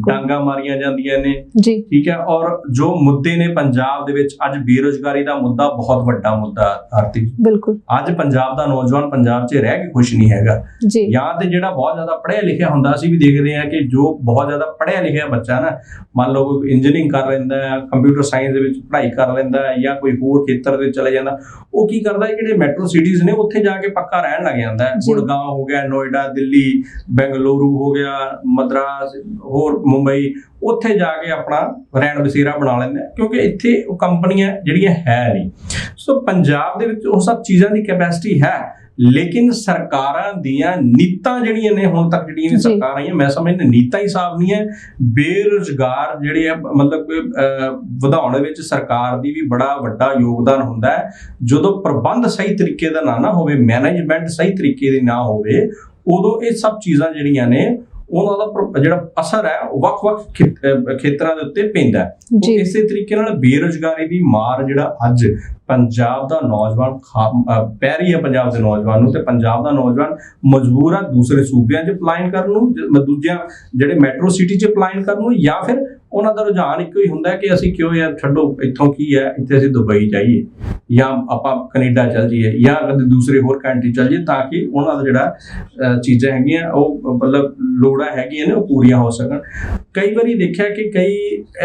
ਡਾਂਗਾ ਮਾਰੀਆਂ ਜਾਂਦੀਆਂ ਨੇ। ਠੀਕ ਹੈ ਔਰ ਜੋ ਮੁੱਦੇ ਨੇ ਪੰਜਾਬ ਦੇ ਵਿੱਚ ਅੱਜ ਬੇਰੋਜ਼ਗਾਰੀ ਦਾ ਮੁੱਦਾ ਬਹੁਤ ਵੱਡਾ ਮੁੱਦਾ ਆਰਤੀ ਬਿਲਕੁਲ। ਅੱਜ ਪੰਜਾਬ ਦਾ ਨੌਜਵਾਨ ਪੰਜਾਬ 'ਚ ਰਹਿ ਕੇ ਖੁਸ਼ ਨਹੀਂ ਹੈਗਾ। ਜੀ। ਜਾਂ ਤੇ ਜਿਹੜਾ ਬਹੁਤ ਜ਼ਿਆਦਾ ਪੜ੍ਹਿਆ ਲਿਖਿਆ ਹੁੰਦਾ ਅਸੀਂ ਵੀ ਦੇਖਦੇ ਹਾਂ ਕਿ ਜੋ ਬਹੁਤ ਜ਼ਿਆਦਾ ਪੜ੍ਹਿਆ ਲਿਖਿਆ ਬੱਚਾ ਨਾ ਮੰਨ ਲਓ ਕੋਈ ਇੰਜੀਨੀਅਰਿੰਗ ਕਰ ਲੈਂਦਾ ਹੈ ਕੰਪਿਊਟਰ ਸਾਇੰਸ ਦੇ ਵਿੱਚ ਪੜ੍ਹਾਈ ਕਰ ਲੈਂਦਾ ਹੈ ਜਾਂ ਕੋਈ ਹੋਰ ਖੇਤਰ ਦੇ ਵਿੱਚ ਚਲੇ ਜਾਂਦਾ ਉਹ ਕੀ ਕਰਦਾ ਹੈ ਜਿਹੜੇ ਮੈਟਰੋ ਸਿਟੀਜ਼ ਨੇ ਉੱਥੇ ਜਾ ਕੇ ਪੱਕਾ ਰਹਿਣ ਲੱਗ ਜਾਂਦਾ ਹੈ। ਗੁੜਗਾਂਵ ਹੋ ਗਿਆ ਨੋਇਡਾ ਦਿੱਲੀ ਬੈਂਗਲੁਰੂ ਹੋ ਗਿਆ ਮਦਰਾਸ ਹੋਰ ਮੁੰਬਈ ਉੱਥੇ ਜਾ ਕੇ ਆਪਣਾ ਰਹਿਣ ਬਸੇਰਾ ਬਣਾ ਲੈਂਦੇ ਕਿਉਂਕਿ ਇੱਥੇ ਉਹ ਕੰਪਨੀਆਂ ਜਿਹੜੀਆਂ ਹੈ ਨਹੀਂ। ਸੋ ਪੰਜਾਬ ਦੇ ਵਿੱਚ ਉਹ ਸਭ ਚੀਜ਼ਾਂ ਦੀ ਕੈਪੈਸਿਟੀ ਹੈ। ਲੇਕਿਨ ਸਰਕਾਰਾਂ ਦੀਆਂ ਨੀਤਾਂ ਜਿਹੜੀਆਂ ਨੇ ਹੁਣ ਤੱਕ ਜਿਹੜੀਆਂ ਨੇ ਜੀ। ਸਰਕਾਰਾਂ ਆਈਆਂ ਮੈਂ ਸਮਝਦਾ ਨੀਤਾਂ ਹੀ ਸਾਫ਼ ਨਹੀਂ ਹੈ ਬੇਰੁਜ਼ਗਾਰ ਜਿਹੜੇ ਆ ਮਤਲਬ ਵਧਾਉਣ ਵਿੱਚ ਸਰਕਾਰ ਦੀ ਵੀ ਬੜਾ ਵੱਡਾ ਯੋਗਦਾਨ ਹੁੰਦਾ ਹੈ ਜਦੋਂ ਪ੍ਰਬੰਧ ਸਹੀ ਤਰੀਕੇ ਦਾ ਨਾ ਨਾ ਹੋਵੇ ਮੈਨੇਜਮੈਂਟ ਸਹੀ ਤਰੀਕੇ ਦੀ ਨਾ ਹੋਵੇ ਉਦੋਂ ਇਹ ਸਭ ਚੀਜ਼ਾਂ ਜਿਹੜੀਆਂ ਨੇ ਉਹਨਾਂ ਦਾ ਜਿਹੜਾ ਅਸਰ ਹੈ ਉਹ ਵੱਖ-ਵੱਖ ਖੇਤਰਾਂ ਦੇ ਉੱਤੇ ਪੈਂਦਾ ਹੈ। ਇਸੇ ਤਰੀਕੇ ਨਾਲ ਬੇਰੁਜ਼ਗਾਰੀ ਦੀ ਮਾਰ ਜਿਹੜਾ ਅੱਜ ਪੰਜਾਬ ਦਾ ਨੌਜਵਾਨ ਪੈ ਰਹੀ ਹੈ ਪੰਜਾਬ ਦੇ ਨੌਜਵਾਨ ਨੂੰ ਤੇ ਪੰਜਾਬ ਦਾ ਨੌਜਵਾਨ ਮਜਬੂਰ ਆ ਦੂਸਰੇ ਸੂਬਿਆਂ 'ਚ ਪਲਾਈਨ ਕਰਨ ਨੂੰ ਦੂਜਿਆਂ ਜਿਹੜੇ ਮੈਟਰੋ ਸਿਟੀ 'ਚ ਪਲਾਈਨ ਕਰਨ ਨੂੰ ਜਾਂ ਫਿਰ ਉਹਨਾਂ ਦਾ ਰੁਝਾਨ ਇੱਕੋ ਹੀ ਹੁੰਦਾ ਕਿ ਅਸੀਂ ਕਿਉਂ ਯਾਰ ਛੱਡੋ, ਇੱਥੋਂ ਕੀ ਹੈ? ਇੱਥੇ ਅਸੀਂ ਦੁਬਈ ਜਾਈਏ ਜਾਂ ਆਪਾਂ ਕੈਨੇਡਾ ਚੱਲ ਜਾਈਏ ਜਾਂ ਕਦੇ ਦੂਸਰੇ ਹੋਰ ਕੰਟਰੀ ਚੱਲ ਜਾਈਏ ਤਾਂ ਕਿ ਉਹਨਾਂ ਦਾ ਜਿਹੜਾ ਚੀਜ਼ਾਂ ਹੈਗੀਆਂ, ਉਹ ਮਤਲਬ ਲੋੜਾਂ ਹੈਗੀਆਂ ਨੇ, ਉਹ ਪੂਰੀਆਂ ਹੋ ਸਕਣ। ਕਈ ਵਾਰੀ ਦੇਖਿਆ ਕਿ ਕਈ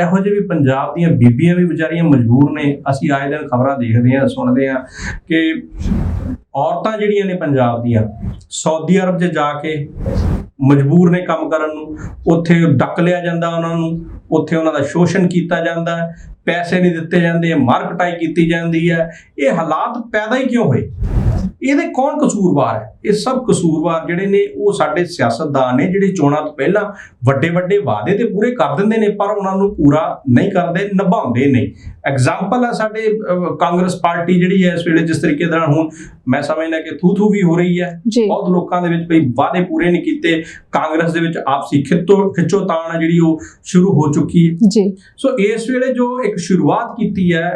ਇਹੋ ਜਿਹੇ ਵੀ ਪੰਜਾਬ ਦੀਆਂ ਬੀਬੀਆਂ ਵੀ ਵਿਚਾਰੀਆਂ ਮਜਬੂਰ ਨੇ। ਅਸੀਂ ਆਏ ਦਿਨ ਖਬਰਾਂ ਦੇਖਦੇ ਹਾਂ, ਸੁਣਦੇ ਹਾਂ ਕਿ ਔਰਤਾਂ ਜਿਹੜੀਆਂ ਨੇ ਪੰਜਾਬ ਦੀਆਂ, ਸਾਊਦੀ ਅਰਬ 'ਚ ਜਾ ਕੇ ਮਜਬੂਰ ਨੇ ਕੰਮ ਕਰਨ ਨੂੰ, ਉੱਥੇ ਡੱਕ ਲਿਆ ਜਾਂਦਾ ਉਹਨਾਂ ਨੂੰ, ਉੱਥੇ ਉਹਨਾਂ ਦਾ ਸ਼ੋਸ਼ਣ ਕੀਤਾ ਜਾਂਦਾ ਹੈ, ਪੈਸੇ ਨਹੀਂ ਦਿੱਤੇ ਜਾਂਦੇ, ਮਾਰ ਕਟਾਈ ਕੀਤੀ ਜਾਂਦੀ ਹੈ। ਇਹ ਹਾਲਾਤ ਪੈਦਾ ਹੀ ਕਿਉਂ ਹੋਏ? ਇਹਦੇ ਕੌਣ ਕਸੂਰਵਾਰ ਹੈ? ਇਹ ਸਭ ਕਸੂਰਵਾਰ ਜਿਹੜੇ ਨੇ, ਉਹ ਸਾਡੇ ਸਿਆਸਤਦਾਨ ਨੇ, ਜਿਹੜੇ ਚੋਣਾਂ ਤੋਂ ਪਹਿਲਾਂ ਵੱਡੇ ਵੱਡੇ ਵਾਅਦੇ ਤੇ ਪੂਰੇ ਕਰ ਦਿੰਦੇ ਨੇ, ਪਰ ਉਹਨਾਂ ਨੂੰ ਪੂਰਾ ਨਹੀਂ ਕਰਦੇ, ਨਿਭਾਉਂਦੇ ਨਹੀਂ। ਐਗਜ਼ਾਮਪਲ ਹੈ ਸਾਡੇ ਕਾਂਗਰਸ ਪਾਰਟੀ ਜਿਹੜੀ ਹੈ ਇਸ ਵੇਲੇ ਜਿਸ ਤਰੀਕੇ ਨਾਲ ਹੁਣ ਮੈਂ ਸਮਝਦਾ ਕਿ ਥੂ ਥੂ ਵੀ ਹੋ ਰਹੀ ਹੈ। ਬਹੁਤ ਲੋਕਾਂ ਦੇ ਵਿੱਚ ਭਈ ਵਾਅਦੇ ਪੂਰੇ ਨਹੀਂ ਕੀਤੇ। ਕਾਂਗਰਸ ਦੇ ਵਿੱਚ ਆਪਸੀ ਖਿੱਚੋ ਖਿੱਚੋਤਾਣ ਹੈ ਜਿਹੜੀ ਉਹ ਸ਼ੁਰੂ ਹੋ ਚੁੱਕੀ ਹੈ। ਜੀ। ਸੋ ਇਸ ਵੇਲੇ ਜੋ ਇੱਕ ਸ਼ੁਰੂਆਤ ਕੀਤੀ ਹੈ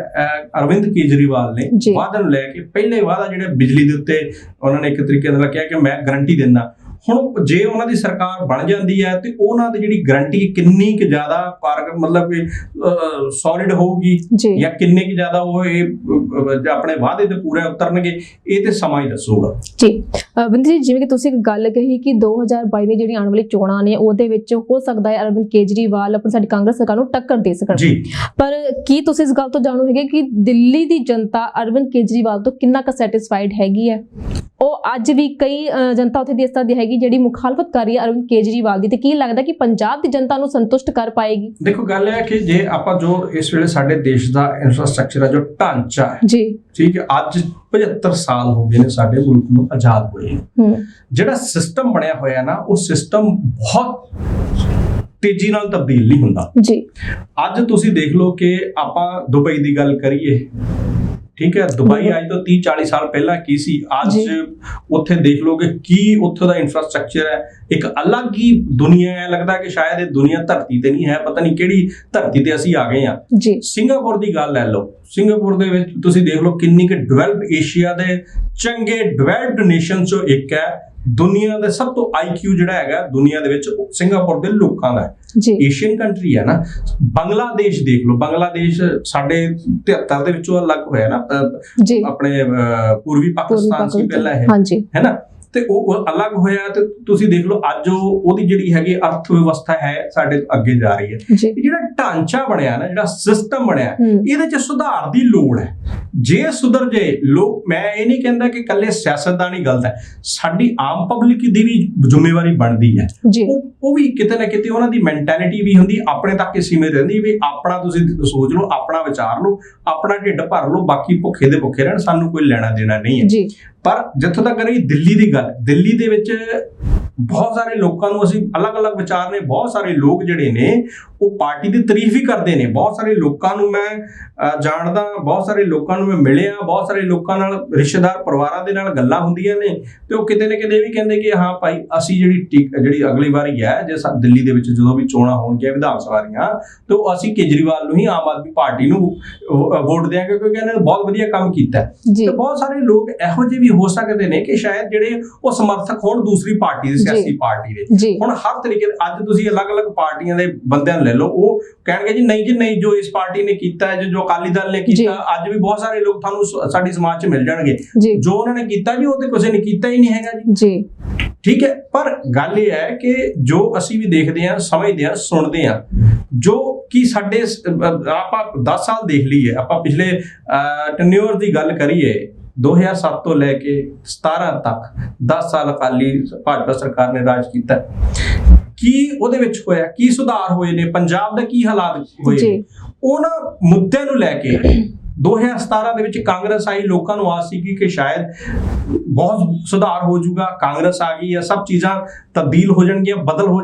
ਅਰਵਿੰਦ ਕੇਜਰੀਵਾਲ ਨੇ। ਵਾਅਦੇ ਨੂੰ ਲੈ ਕੇ ਪਹਿਲੇ ਵਾਅਦਾ ਜਿਹੜਾ ਬਿਜਲੀ ਦੇ ਉੱਤੇ ਉਹਨਾਂ ਨੇ ਇੱਕ ਤਰੀਕੇ ਨਾਲ ਕਿਹਾ ਕਿ ਮੈਂ ਗਰੰਟੀ ਦਿੰਦਾ। ਹੁਣ ਜੇ ਉਹਨਾਂ ਦੀ ਸਰਕਾਰ ਬਣ ਜਾਂਦੀ ਹੈ ਤੇ ਉਹਨਾਂ ਦੀ ਜਿਹੜੀ ਗਰੰਟੀ ਕਿੰਨੀ ਕੁ ਜ਼ਿਆਦਾ ਕਾਰਗਰ ਮਤਲਬ ਸੋਲਿਡ ਹੋਊਗੀ ਜੀ। ਕਿੰਨੇ ਕੁ ਜ਼ਿਆਦਾ ਉਹ ਇਹ ਆਪਣੇ ਵਾਅਦੇ ਤੇ ਪੂਰੇ ਉਤਰਨਗੇ ਇਹ ਤੇ ਸਮਾਂ ਹੀ ਦੱਸੂਗਾ। ਜੀ। ਅ, ਬਿੰਦਰ ਜੀ ਜਿਵੇਂ ਕਿ ਤੁਸੀਂ ਇੱਕ ਗੱਲ ਕਹੀ ਕਿ 2022 ਦੀ ਜਿਹੜੀ ਆਉਣ ਵਾਲੀ ਚੋਣਾਂ ਨੇ ਉਹਦੇ ਵਿੱਚ ਹੋ ਸਕਦਾ ਹੈ ਅਰਵਿੰਦ ਕੇਜਰੀਵਾਲ ਆਪਣੀ ਸਾਡੀ ਕਾਂਗਰਸ ਸਰਕਾਰ ਨੂੰ ਟੱਕਰ ਦੇ ਸਕਣ। ਜੀ। ਪਰ ਕੀ ਤੁਸੀਂ ਇਸ ਗੱਲ ਤੋਂ ਜਾਣੂ ਹੈਗੇ ਕਿ ਦਿੱਲੀ ਦੀ ਜਨਤਾ ਅਰਵਿੰਦ ਕੇਜਰੀਵਾਲ ਤੋਂ ਕਿੰਨਾ ਕੁ ਸੈਟੀਸਫਾਈਡ ਹੈਗੀ ਹੈ? ਉਹ ਅੱਜ ਵੀ ਕਈ ਜਨਤਾ ਉੱਥੇ ਦੀ ਇਸ ਤਰ੍ਹਾਂ ਦੀ ਹੈਗੀ ਜਿਹੜੀ ਮੁਖਾਲਫਤ ਕਰ ਰਹੀ ਹੈ ਅਰਵਿੰਦ ਕੇਜਰੀਵਾਲ ਦੀ ਤੇ ਕੀ ਲੱਗਦਾ ਕਿ ਪੰਜਾਬ ਦੀ ਜਨਤਾ ਨੂੰ ਸੰਤੁਸ਼ਟ ਕਰ ਪਾਏਗੀ? ਦੇਖੋ ਗੱਲ ਇਹ ਹੈ ਕਿ ਜੇ ਆਪਾਂ ਜੋ ਇਸ ਵੇਲੇ ਸਾਡੇ ਦੇਸ਼ ਦਾ ਇਨਫਰਾਸਟ੍ਰਕਚਰ ਹੈ ਜੋ ਢਾਂਚਾ ਹੈ ਜੀ। ਠੀਕ ਹੈ ਅੱਜ 75 ਸਾਲ ਹੋ ਗਏ ਨੇ ਸਾਡੇ ਮੁਲਕ ਨੂੰ ਆਜ਼ਾਦ ਹੋਏ ਜਿਹੜਾ ਸਿਸਟਮ ਬਣਿਆ ਹੋਇਆ ਨਾ ਉਹ ਸਿਸਟਮ ਬਹੁਤ ਤੇਜ਼ੀ ਨਾਲ ਤਬਦੀਲ ਨਹੀਂ ਹੁੰਦਾ। ਜੀ। ਅੱਜ ਤੁਸੀਂ ਦੇਖ ਲਓ ਕਿ ਆਪਾਂ ਦੁਬਈ ਦੀ ਗੱਲ ਕਰੀਏ ਠੀਕ ਹੈ ਦੁਬਈ ਅੱਜ ਤੋਂ 30 40 ਸਾਲ ਪਹਿਲਾਂ ਕੀ ਸੀ? ਅੱਜ। ਉੱਥੇ ਦੇਖ ਲਓ ਕਿ ਉੱਥੇ ਦਾ ਇਨਫਰਾਸਟ੍ਰਕਚਰ ਹੈ। ਇੱਕ ਅਲੱਗ ਹੀ ਦੁਨੀਆ ਹੈ ਲੱਗਦਾ ਕਿ ਸ਼ਾਇਦ ਇਹ ਦੁਨੀਆ ਧਰਤੀ ਤੇ ਨਹੀਂ ਹੈ ਪਤਾ ਨਹੀਂ ਕਿਹੜੀ ਧਰਤੀ ਤੇ ਅਸੀਂ ਆ ਗਏ ਹਾਂ। ਜੀ। ਸਿੰਗਾਪੁਰ ਦੀ ਗੱਲ ਲੈ ਲਓ। ਸਿੰਗਾਪੁਰ ਦੇ ਵਿੱਚ ਤੁਸੀਂ ਦੇਖ ਲਓ ਕਿੰਨੀ ਕਿ ਡਿਵੈਲਪ ਏਸ਼ੀਆ ਦੇ ਚੰਗੇ ਡਿਵੈਲਪਡ ਨੇਸ਼ਨ ਚੋਂ ਇੱਕ ਹੈ। ਦੁਨੀਆ ਦਾ ਸਭ ਤੋਂ ਆਈਕਿਊ ਜਿਹੜਾ ਹੈਗਾ ਦੁਨੀਆ ਦੇ ਵਿੱਚ ਸਿੰਗਾਪੁਰ ਦੇ ਲੋਕਾਂ ਦਾ ਹੈ। ਏਸ਼ੀਅਨ ਕੰਟਰੀ ਹੈ ਨਾ। ਬੰਗਲਾਦੇਸ਼ ਦੇਖ ਲਓ। ਬੰਗਲਾਦੇਸ਼ ਸਾਡੇ 73 ਦੇ ਵਿੱਚੋਂ ਅਲੱਗ ਹੋਇਆ ਨਾ। ਆਪਣੇ ਪੂਰਬੀ ਪਾਕਿਸਤਾਨ ਸੀ ਪਹਿਲਾਂ ਹਾਂਜੀ। ਹੈ ਨਾ? ਤੇ ਉਹ ਅਲੱਗ ਹੋਇਆ ਤੇ ਤੁਸੀਂ ਦੇਖ ਲਓ ਅੱਜ ਉਹ ਉਹਦੀ ਜਿਹੜੀ ਹੈਗੀ ਅਰਥ ਵਿਵਸਥਾ ਹੈ ਸਾਡੇ ਅੱਗੇ ਜਾ ਰਹੀ ਹੈ। ਇਹ ਜਿਹੜਾ ਢਾਂਚਾ ਬਣਿਆ ਨਾ ਜਿਹੜਾ ਸਿਸਟਮ ਬਣਿਆ ਇਹਦੇ ਚ ਸੁਧਾਰ ਦੀ ਲੋੜ ਹੈ। ਜੇ ਸੁਧਰ ਜੇ ਲੋਕ ਮੈਂ ਇਹ ਨਹੀਂ ਕਹਿੰਦਾ ਕਿ ਕੱਲੇ ਸਿਆਸਤਦਾਨ ਹੀ ਗਲਤ ਹੈ। ਸਾਡੀ ਆਮ ਪਬਲਿਕ ਦੀ ਵੀ ਜ਼ਿੰਮੇਵਾਰੀ ਬਣਦੀ ਹੈ। ਉਹ ਉਹ ਵੀ ਕਿਤੇ ਨਾ ਕਿਤੇ ਉਹਨਾਂ ਦੀ ਮੈਂਟੈਲਿਟੀ ਵੀ ਹੁੰਦੀ ਆਪਣੇ ਤੱਕ ਹੀ ਸੀਮਿਤ ਰਹਿੰਦੀ ਵੀ ਆਪਣਾ ਤੁਸੀਂ ਸੋਚ ਲਓ ਆਪਣਾ ਵਿਚਾਰ ਲਓ ਆਪਣਾ ਢਿੱਡ ਭਰ ਲਓ ਬਾਕੀ ਭੁੱਖੇ ਦੇ ਭੁੱਖੇ ਰਹਿਣ ਸਾਨੂੰ ਕੋਈ ਲੈਣਾ ਦੇਣਾ ਨਹੀਂ ਹੈ। ਜੀ। ਪਰ ਜਿੱਥੋਂ ਤੱਕ ਰਹੀ ਦਿੱਲੀ ਦੀ ਗੱਲ ਦਿੱਲੀ ਦੇ ਵਿੱਚ ਬਹੁਤ ਸਾਰੇ ਲੋਕਾਂ ਨੂੰ ਅਸੀਂ ਅਲੱਗ-ਅਲੱਗ ਵਿਚਾਰ ਨੇ ਬਹੁਤ ਸਾਰੇ ਲੋਕ ਜਿਹੜੇ ਨੇ ਉਹ ਪਾਰਟੀ ਦੀ ਤਾਰੀਫ ਵੀ ਕਰਦੇ ਨੇ। ਬਹੁਤ ਸਾਰੇ ਲੋਕਾਂ ਨੂੰ ਮੈਂ ਜਾਣਦਾ ਬਹੁਤ ਸਾਰੇ ਲੋਕਾਂ ਨੂੰ ਮੈਂ ਮਿਲਿਆ ਬਹੁਤ ਸਾਰੇ ਲੋਕਾਂ ਨਾਲ ਰਿਸ਼ਤੇਦਾਰ ਪਰਿਵਾਰਾਂ ਦੇ ਨਾਲ ਗੱਲਾਂ ਹੁੰਦੀਆਂ ਨੇ ਤੇ ਉਹ ਕਿਤੇ ਨਾ ਕਿਤੇ ਵੀ ਕਹਿੰਦੇ ਕਿ ਹਾਂ ਭਾਈ ਅਸੀਂ ਜਿਹੜੀ ਜਿਹੜੀ ਅਗਲੀ ਵਾਰੀ ਹੈ ਜੇ ਸਾ- ਦਿੱਲੀ ਦੇ ਵਿੱਚ ਜਦੋਂ ਵੀ ਚੋਣਾਂ ਹੋਣਗੀਆਂ ਵਿਧਾਨ ਸਭਾ ਦੀਆਂ ਤੇ ਅਸੀਂ ਕੇਜਰੀਵਾਲ ਨੂੰ ਹੀ ਆਮ ਆਦਮੀ ਪਾਰਟੀ ਨੂੰ ਵੋਟ ਦਿਆਂਗੇ ਕਿਉਂਕਿ ਇਹਨਾਂ ਨੇ ਬਹੁਤ ਵਧੀਆ ਕੰਮ ਕੀਤਾ। ਤੇ ਬਹੁਤ ਸਾਰੇ ਲੋਕ ਇਹੋ ਜਿਹੇ ਵੀ ਹੋ ਸਕਦੇ ਨੇ ਕਿ ਸ਼ਾਇਦ ਜਿਹੜੇ ਉਹ ਸਮਰਥਕ ਹੋਣ ਦੂਸਰੀ ਪਾਰਟੀ ਦੇ ਸਿਆਸੀ ਪਾਰਟੀ ਦੇ। ਹੁਣ ਹਰ ਤਰੀਕੇ ਅੱਜ ਤੁਸੀਂ ਅਲੱਗ-ਅਲੱਗ ਪਾਰਟੀਆਂ ਦੇ ਬੰਦਿਆਂ ਨੂੰ ਲੈ ਲਓ। ਉਹ ਕਹਿਣਗੇ ਜੀ ਨਹੀਂ ਜੀ ਨਹੀਂ ਜੋ ਇਸ ਪਾਰਟੀ ਨੇ ਕੀਤਾ ਹੈ ਜੋ- ਅਕਾਲੀ ਦਲ ਨੇ। ਕੀਤਾ ਅੱਜ ਵੀ ਬਹੁਤ ਸਾਰੇ ਲੋਕ ਤੁਹਾਨੂੰ ਸਾਡੀ ਸਮਾਜ 'ਚ ਮਿਲ ਜਾਣਗੇ। ਜੀ। ਉਹਨਾਂ ਨੇ ਕੀਤਾ ਜੀ ਉਹ ਤੇ ਕਿਸੇ ਨੇ ਕੀਤਾ ਹੀ ਨਹੀਂ ਹੈਗਾ ਜੀ। ਜੀ। ਠੀਕ ਹੈ ਪਰ ਗੱਲ ਇਹ ਹੈ ਕਿ ਜੋ ਅਸੀਂ ਵੀ ਦੇਖਦੇ ਹਾਂ ਸਮਝਦੇ ਹਾਂ ਸੁਣਦੇ ਹਾਂ ਜੋ ਕਿ ਸਾਡੇ ਆਪਾਂ 10 ਸਾਲ ਦੇਖ ਲਈਏ ਆਪਾਂ ਪਿਛਲੇ ਟੈਨਿਓਰ ਦੀ ਗੱਲ ਕਰੀਏ 2007 ਤੋਂ ਲੈ ਕੇ 17 ਤੱਕ 10 ਸਾਲ ਅਕਾਲੀ ਭਾਜਪਾ ਸਰਕਾਰ ਨੇ ਰਾਜ ਕੀਤਾ। ਕੀ ਉਹਦੇ ਵਿੱਚ ਹੋਇਆ? ਕੀ ਸੁਧਾਰ ਹੋਏ ਨੇ? ਪੰਜਾਬ ਦੇ ਕੀ ਹਾਲਾਤ ਹੋਏ ਉਹਨਾਂ ਮੁੱਦਿਆਂ ਨੂੰ ਲੈ ਕੇ 2017 ਦੇ ਵਿੱਚ ਕਾਂਗਰਸ ਆਈ। ਲੋਕਾਂ ਨੂੰ ਆਸ ਸੀ ਕਿ ਸ਼ਾਇਦ ਬਹੁਤ ਸੁਧਾਰ ਹੋ ਜਾਊਗਾ। ਕਾਂਗਰਸ ਆ ਗਈ ਹੈ। ਸਭ ਚੀਜ਼ਾਂ ਤਬਦੀਲ ਹੋ ਜਾਣਗੀਆਂ ਬਦਲ ਹੋ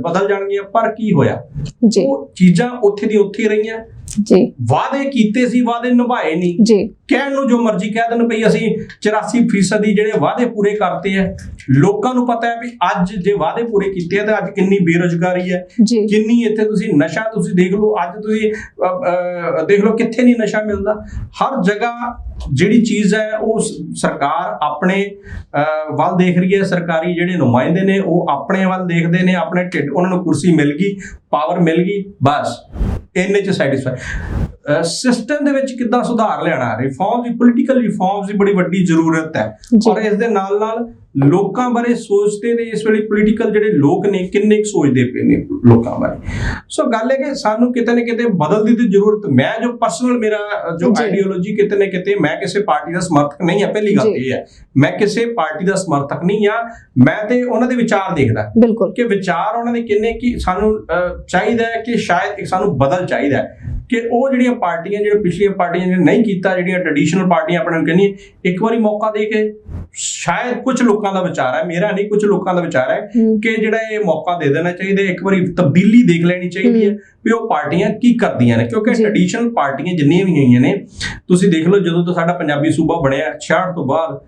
ਬਦਲ ਜਾਣਗੀਆਂ। ਪਰ ਕੀ ਹੋਇਆ? ਜੀ। ਉਹ ਚੀਜ਼ਾਂ ਉੱਥੇ ਦੀ ਉੱਥੇ ਰਹੀਆਂ। ਜੀ। ਵਾਅਦੇ ਕੀਤੇ ਸੀ ਵਾਅਦੇ ਨਿਭਾਏ ਨਹੀਂ। ਜੀ। ਕਹਿਣ ਨੂੰ ਜੋ ਮਰਜ਼ੀ ਕਹਿ ਦੇਣ ਭਈ ਅਸੀਂ 84% ਦੀ ਜਿਹੜੇ ਵਾਅਦੇ ਪੂਰੇ ਕਰਤੇ ਆ ਲੋਕਾਂ ਨੂੰ ਪਤਾ ਹੈ ਵੀ ਅੱਜ ਜੇ ਵਾਅਦੇ ਪੂਰੇ ਕੀਤੇ ਆ ਤਾਂ ਅੱਜ ਕਿੰਨੀ ਬੇਰੁਜ਼ਗਾਰੀ ਹੈ ਕਿੰਨੀ ਇੱਥੇ ਤੁਸੀਂ ਨਸ਼ਾ ਤੁਸੀਂ ਦੇਖ ਲਓ ਅੱਜ ਤੁਸੀਂ ਦੇਖ ਲਓ ਕਿੱਥੇ ਨਹੀਂ ਨਸ਼ਾ ਮਿਲਦਾ। ਹਰ ਜਗ੍ਹਾ ਜਿਹੜੀ ਚੀਜ਼ ਹੈ ਉਹ ਸਰਕਾਰ ਆਪਣੇ ਵੱਲ ਦੇਖ ਰਹੀ ਹੈ ਸਰਕਾਰੀ ਜਿਹੜੇ ਨੁਮਾਇੰਦੇ ਨੇ ਉਹ ਆਪਣੇ ਵੱਲ ਦੇਖਦੇ ਨੇ ਆਪਣੇ ਢਿੱਡ ਉਹਨਾਂ ਨੂੰ ਕੁਰਸੀ ਮਿਲ ਗਈ ਪਾਵਰ ਮਿਲ ਗਈ ਬਸ। ਇੰਨੇ ਚ ਸੈਟੀਸਫਾਈ ਸਿਸਟਮ ਦੇ ਵਿੱਚ ਕਿੱਦਾਂ ਸੁਧਾਰ ਲਿਆਣਾ ਰਿਫਾਰਮਸ ਦੀ ਪੋਲੀਟੀਕਲ ਰਿਫਾਰਮਸ ਦੀ ਬੜੀ ਵੱਡੀ ਜ਼ਰੂਰਤ ਹੈ। ਔਰ ਇਸ ਦੇ ਨਾਲ ਨਾਲ ਲੋਕਾਂ ਬਾਰੇ ਸੋਚਦੇ ਨੇ ਇਸ ਵੇਲੇ ਪੋਲੀਟੀਕਲ ਜਿਹੜੇ ਲੋਕ ਨੇ ਕਿੰਨੇ ਸੋਚਦੇ ਪਏ ਨੇ ਲੋਕਾਂ ਬਾਰੇ ਸੋ ਗੱਲ ਹੈ ਕਿ ਸਾਨੂੰ ਕਿਤੇ ਨਾ ਕਿਤੇ ਬਦਲਦੀ ਦੀ ਜ਼ਰੂਰਤ ਮੈਂ ਜੋ ਪਰਸਨਲ ਮੇਰਾ ਜੋ। ਆਈਡੀਓਲੋਜੀ ਕਿਤੇ ਨਾ ਕਿਤੇ ਮੈਂ ਕਿਸੇ ਪਾਰਟੀ ਦਾ ਸਮਰਥਕ ਨਹੀਂ ਹਾਂ ਪਹਿਲੀ ਗੱਲ। ਇਹ ਹੈ ਮੈਂ ਕਿਸੇ ਪਾਰਟੀ ਦਾ ਸਮਰਥਕ ਨਹੀਂ ਹਾਂ ਮੈਂ ਤੇ ਉਹਨਾਂ ਦੇ ਵਿਚਾਰ ਦੇਖਦਾ ਕਿ ਵਿਚਾਰ ਉਹਨਾਂ ਦੇ ਕਿੰਨੇ ਕਿ ਸਾਨੂੰ ਚਾਹੀਦਾ ਹੈ ਕਿ ਸ਼ਾਇਦ ਸਾਨੂੰ ਬਦਲ ਚਾਹੀਦਾ ਹੈ ਕਿ ਉਹ ਜਿਹੜੀਆਂ ਪਾਰਟੀਆਂ ਜਿਹੜੀਆਂ ਪਿਛਲੀਆਂ ਪਾਰਟੀਆਂ ਨੇ ਨਹੀਂ ਕੀਤਾ ਜਿਹੜੀਆਂ ਟ੍ਰੈਡੀਸ਼ਨਲ ਪਾਰਟੀਆਂ ਆਪਣੇ ਨੂੰ ਕਹਿੰਦੀਆਂ ਇੱਕ ਵਾਰੀ ਮੌਕਾ ਦੇ ਕੇ ਸ਼ਾਇਦ ਕੁਝ ਲੋਕਾਂ ਦਾ ਵਿਚਾਰ ਹੈ ਮੇਰਾ ਨਹੀਂ ਕੁਝ ਲੋਕਾਂ ਦਾ ਵਿਚਾਰ ਹੈ ਕਿ ਜਿਹੜਾ ਇਹ ਮੌਕਾ ਦੇ ਦੇਣਾ ਚਾਹੀਦਾ ਇੱਕ ਵਾਰੀ ਤਬਦੀਲੀ ਦੇਖ ਲੈਣੀ ਚਾਹੀਦੀ ਹੈ ਵੀ ਉਹ ਪਾਰਟੀਆਂ ਕੀ ਕਰਦੀਆਂ ਨੇ ਕਿਉਂਕਿ। ਟ੍ਰੈਡੀਸ਼ਨਲ ਪਾਰਟੀਆਂ ਜਿੰਨੀਆਂ ਵੀ ਹੋਈਆਂ ਨੇ ਤੁਸੀਂ ਦੇਖ ਲਓ ਜਦੋਂ ਤੋਂ ਸਾਡਾ ਪੰਜਾਬੀ ਸੂਬਾ ਬਣਿਆ 66 ਤੋਂ ਬਾਅਦ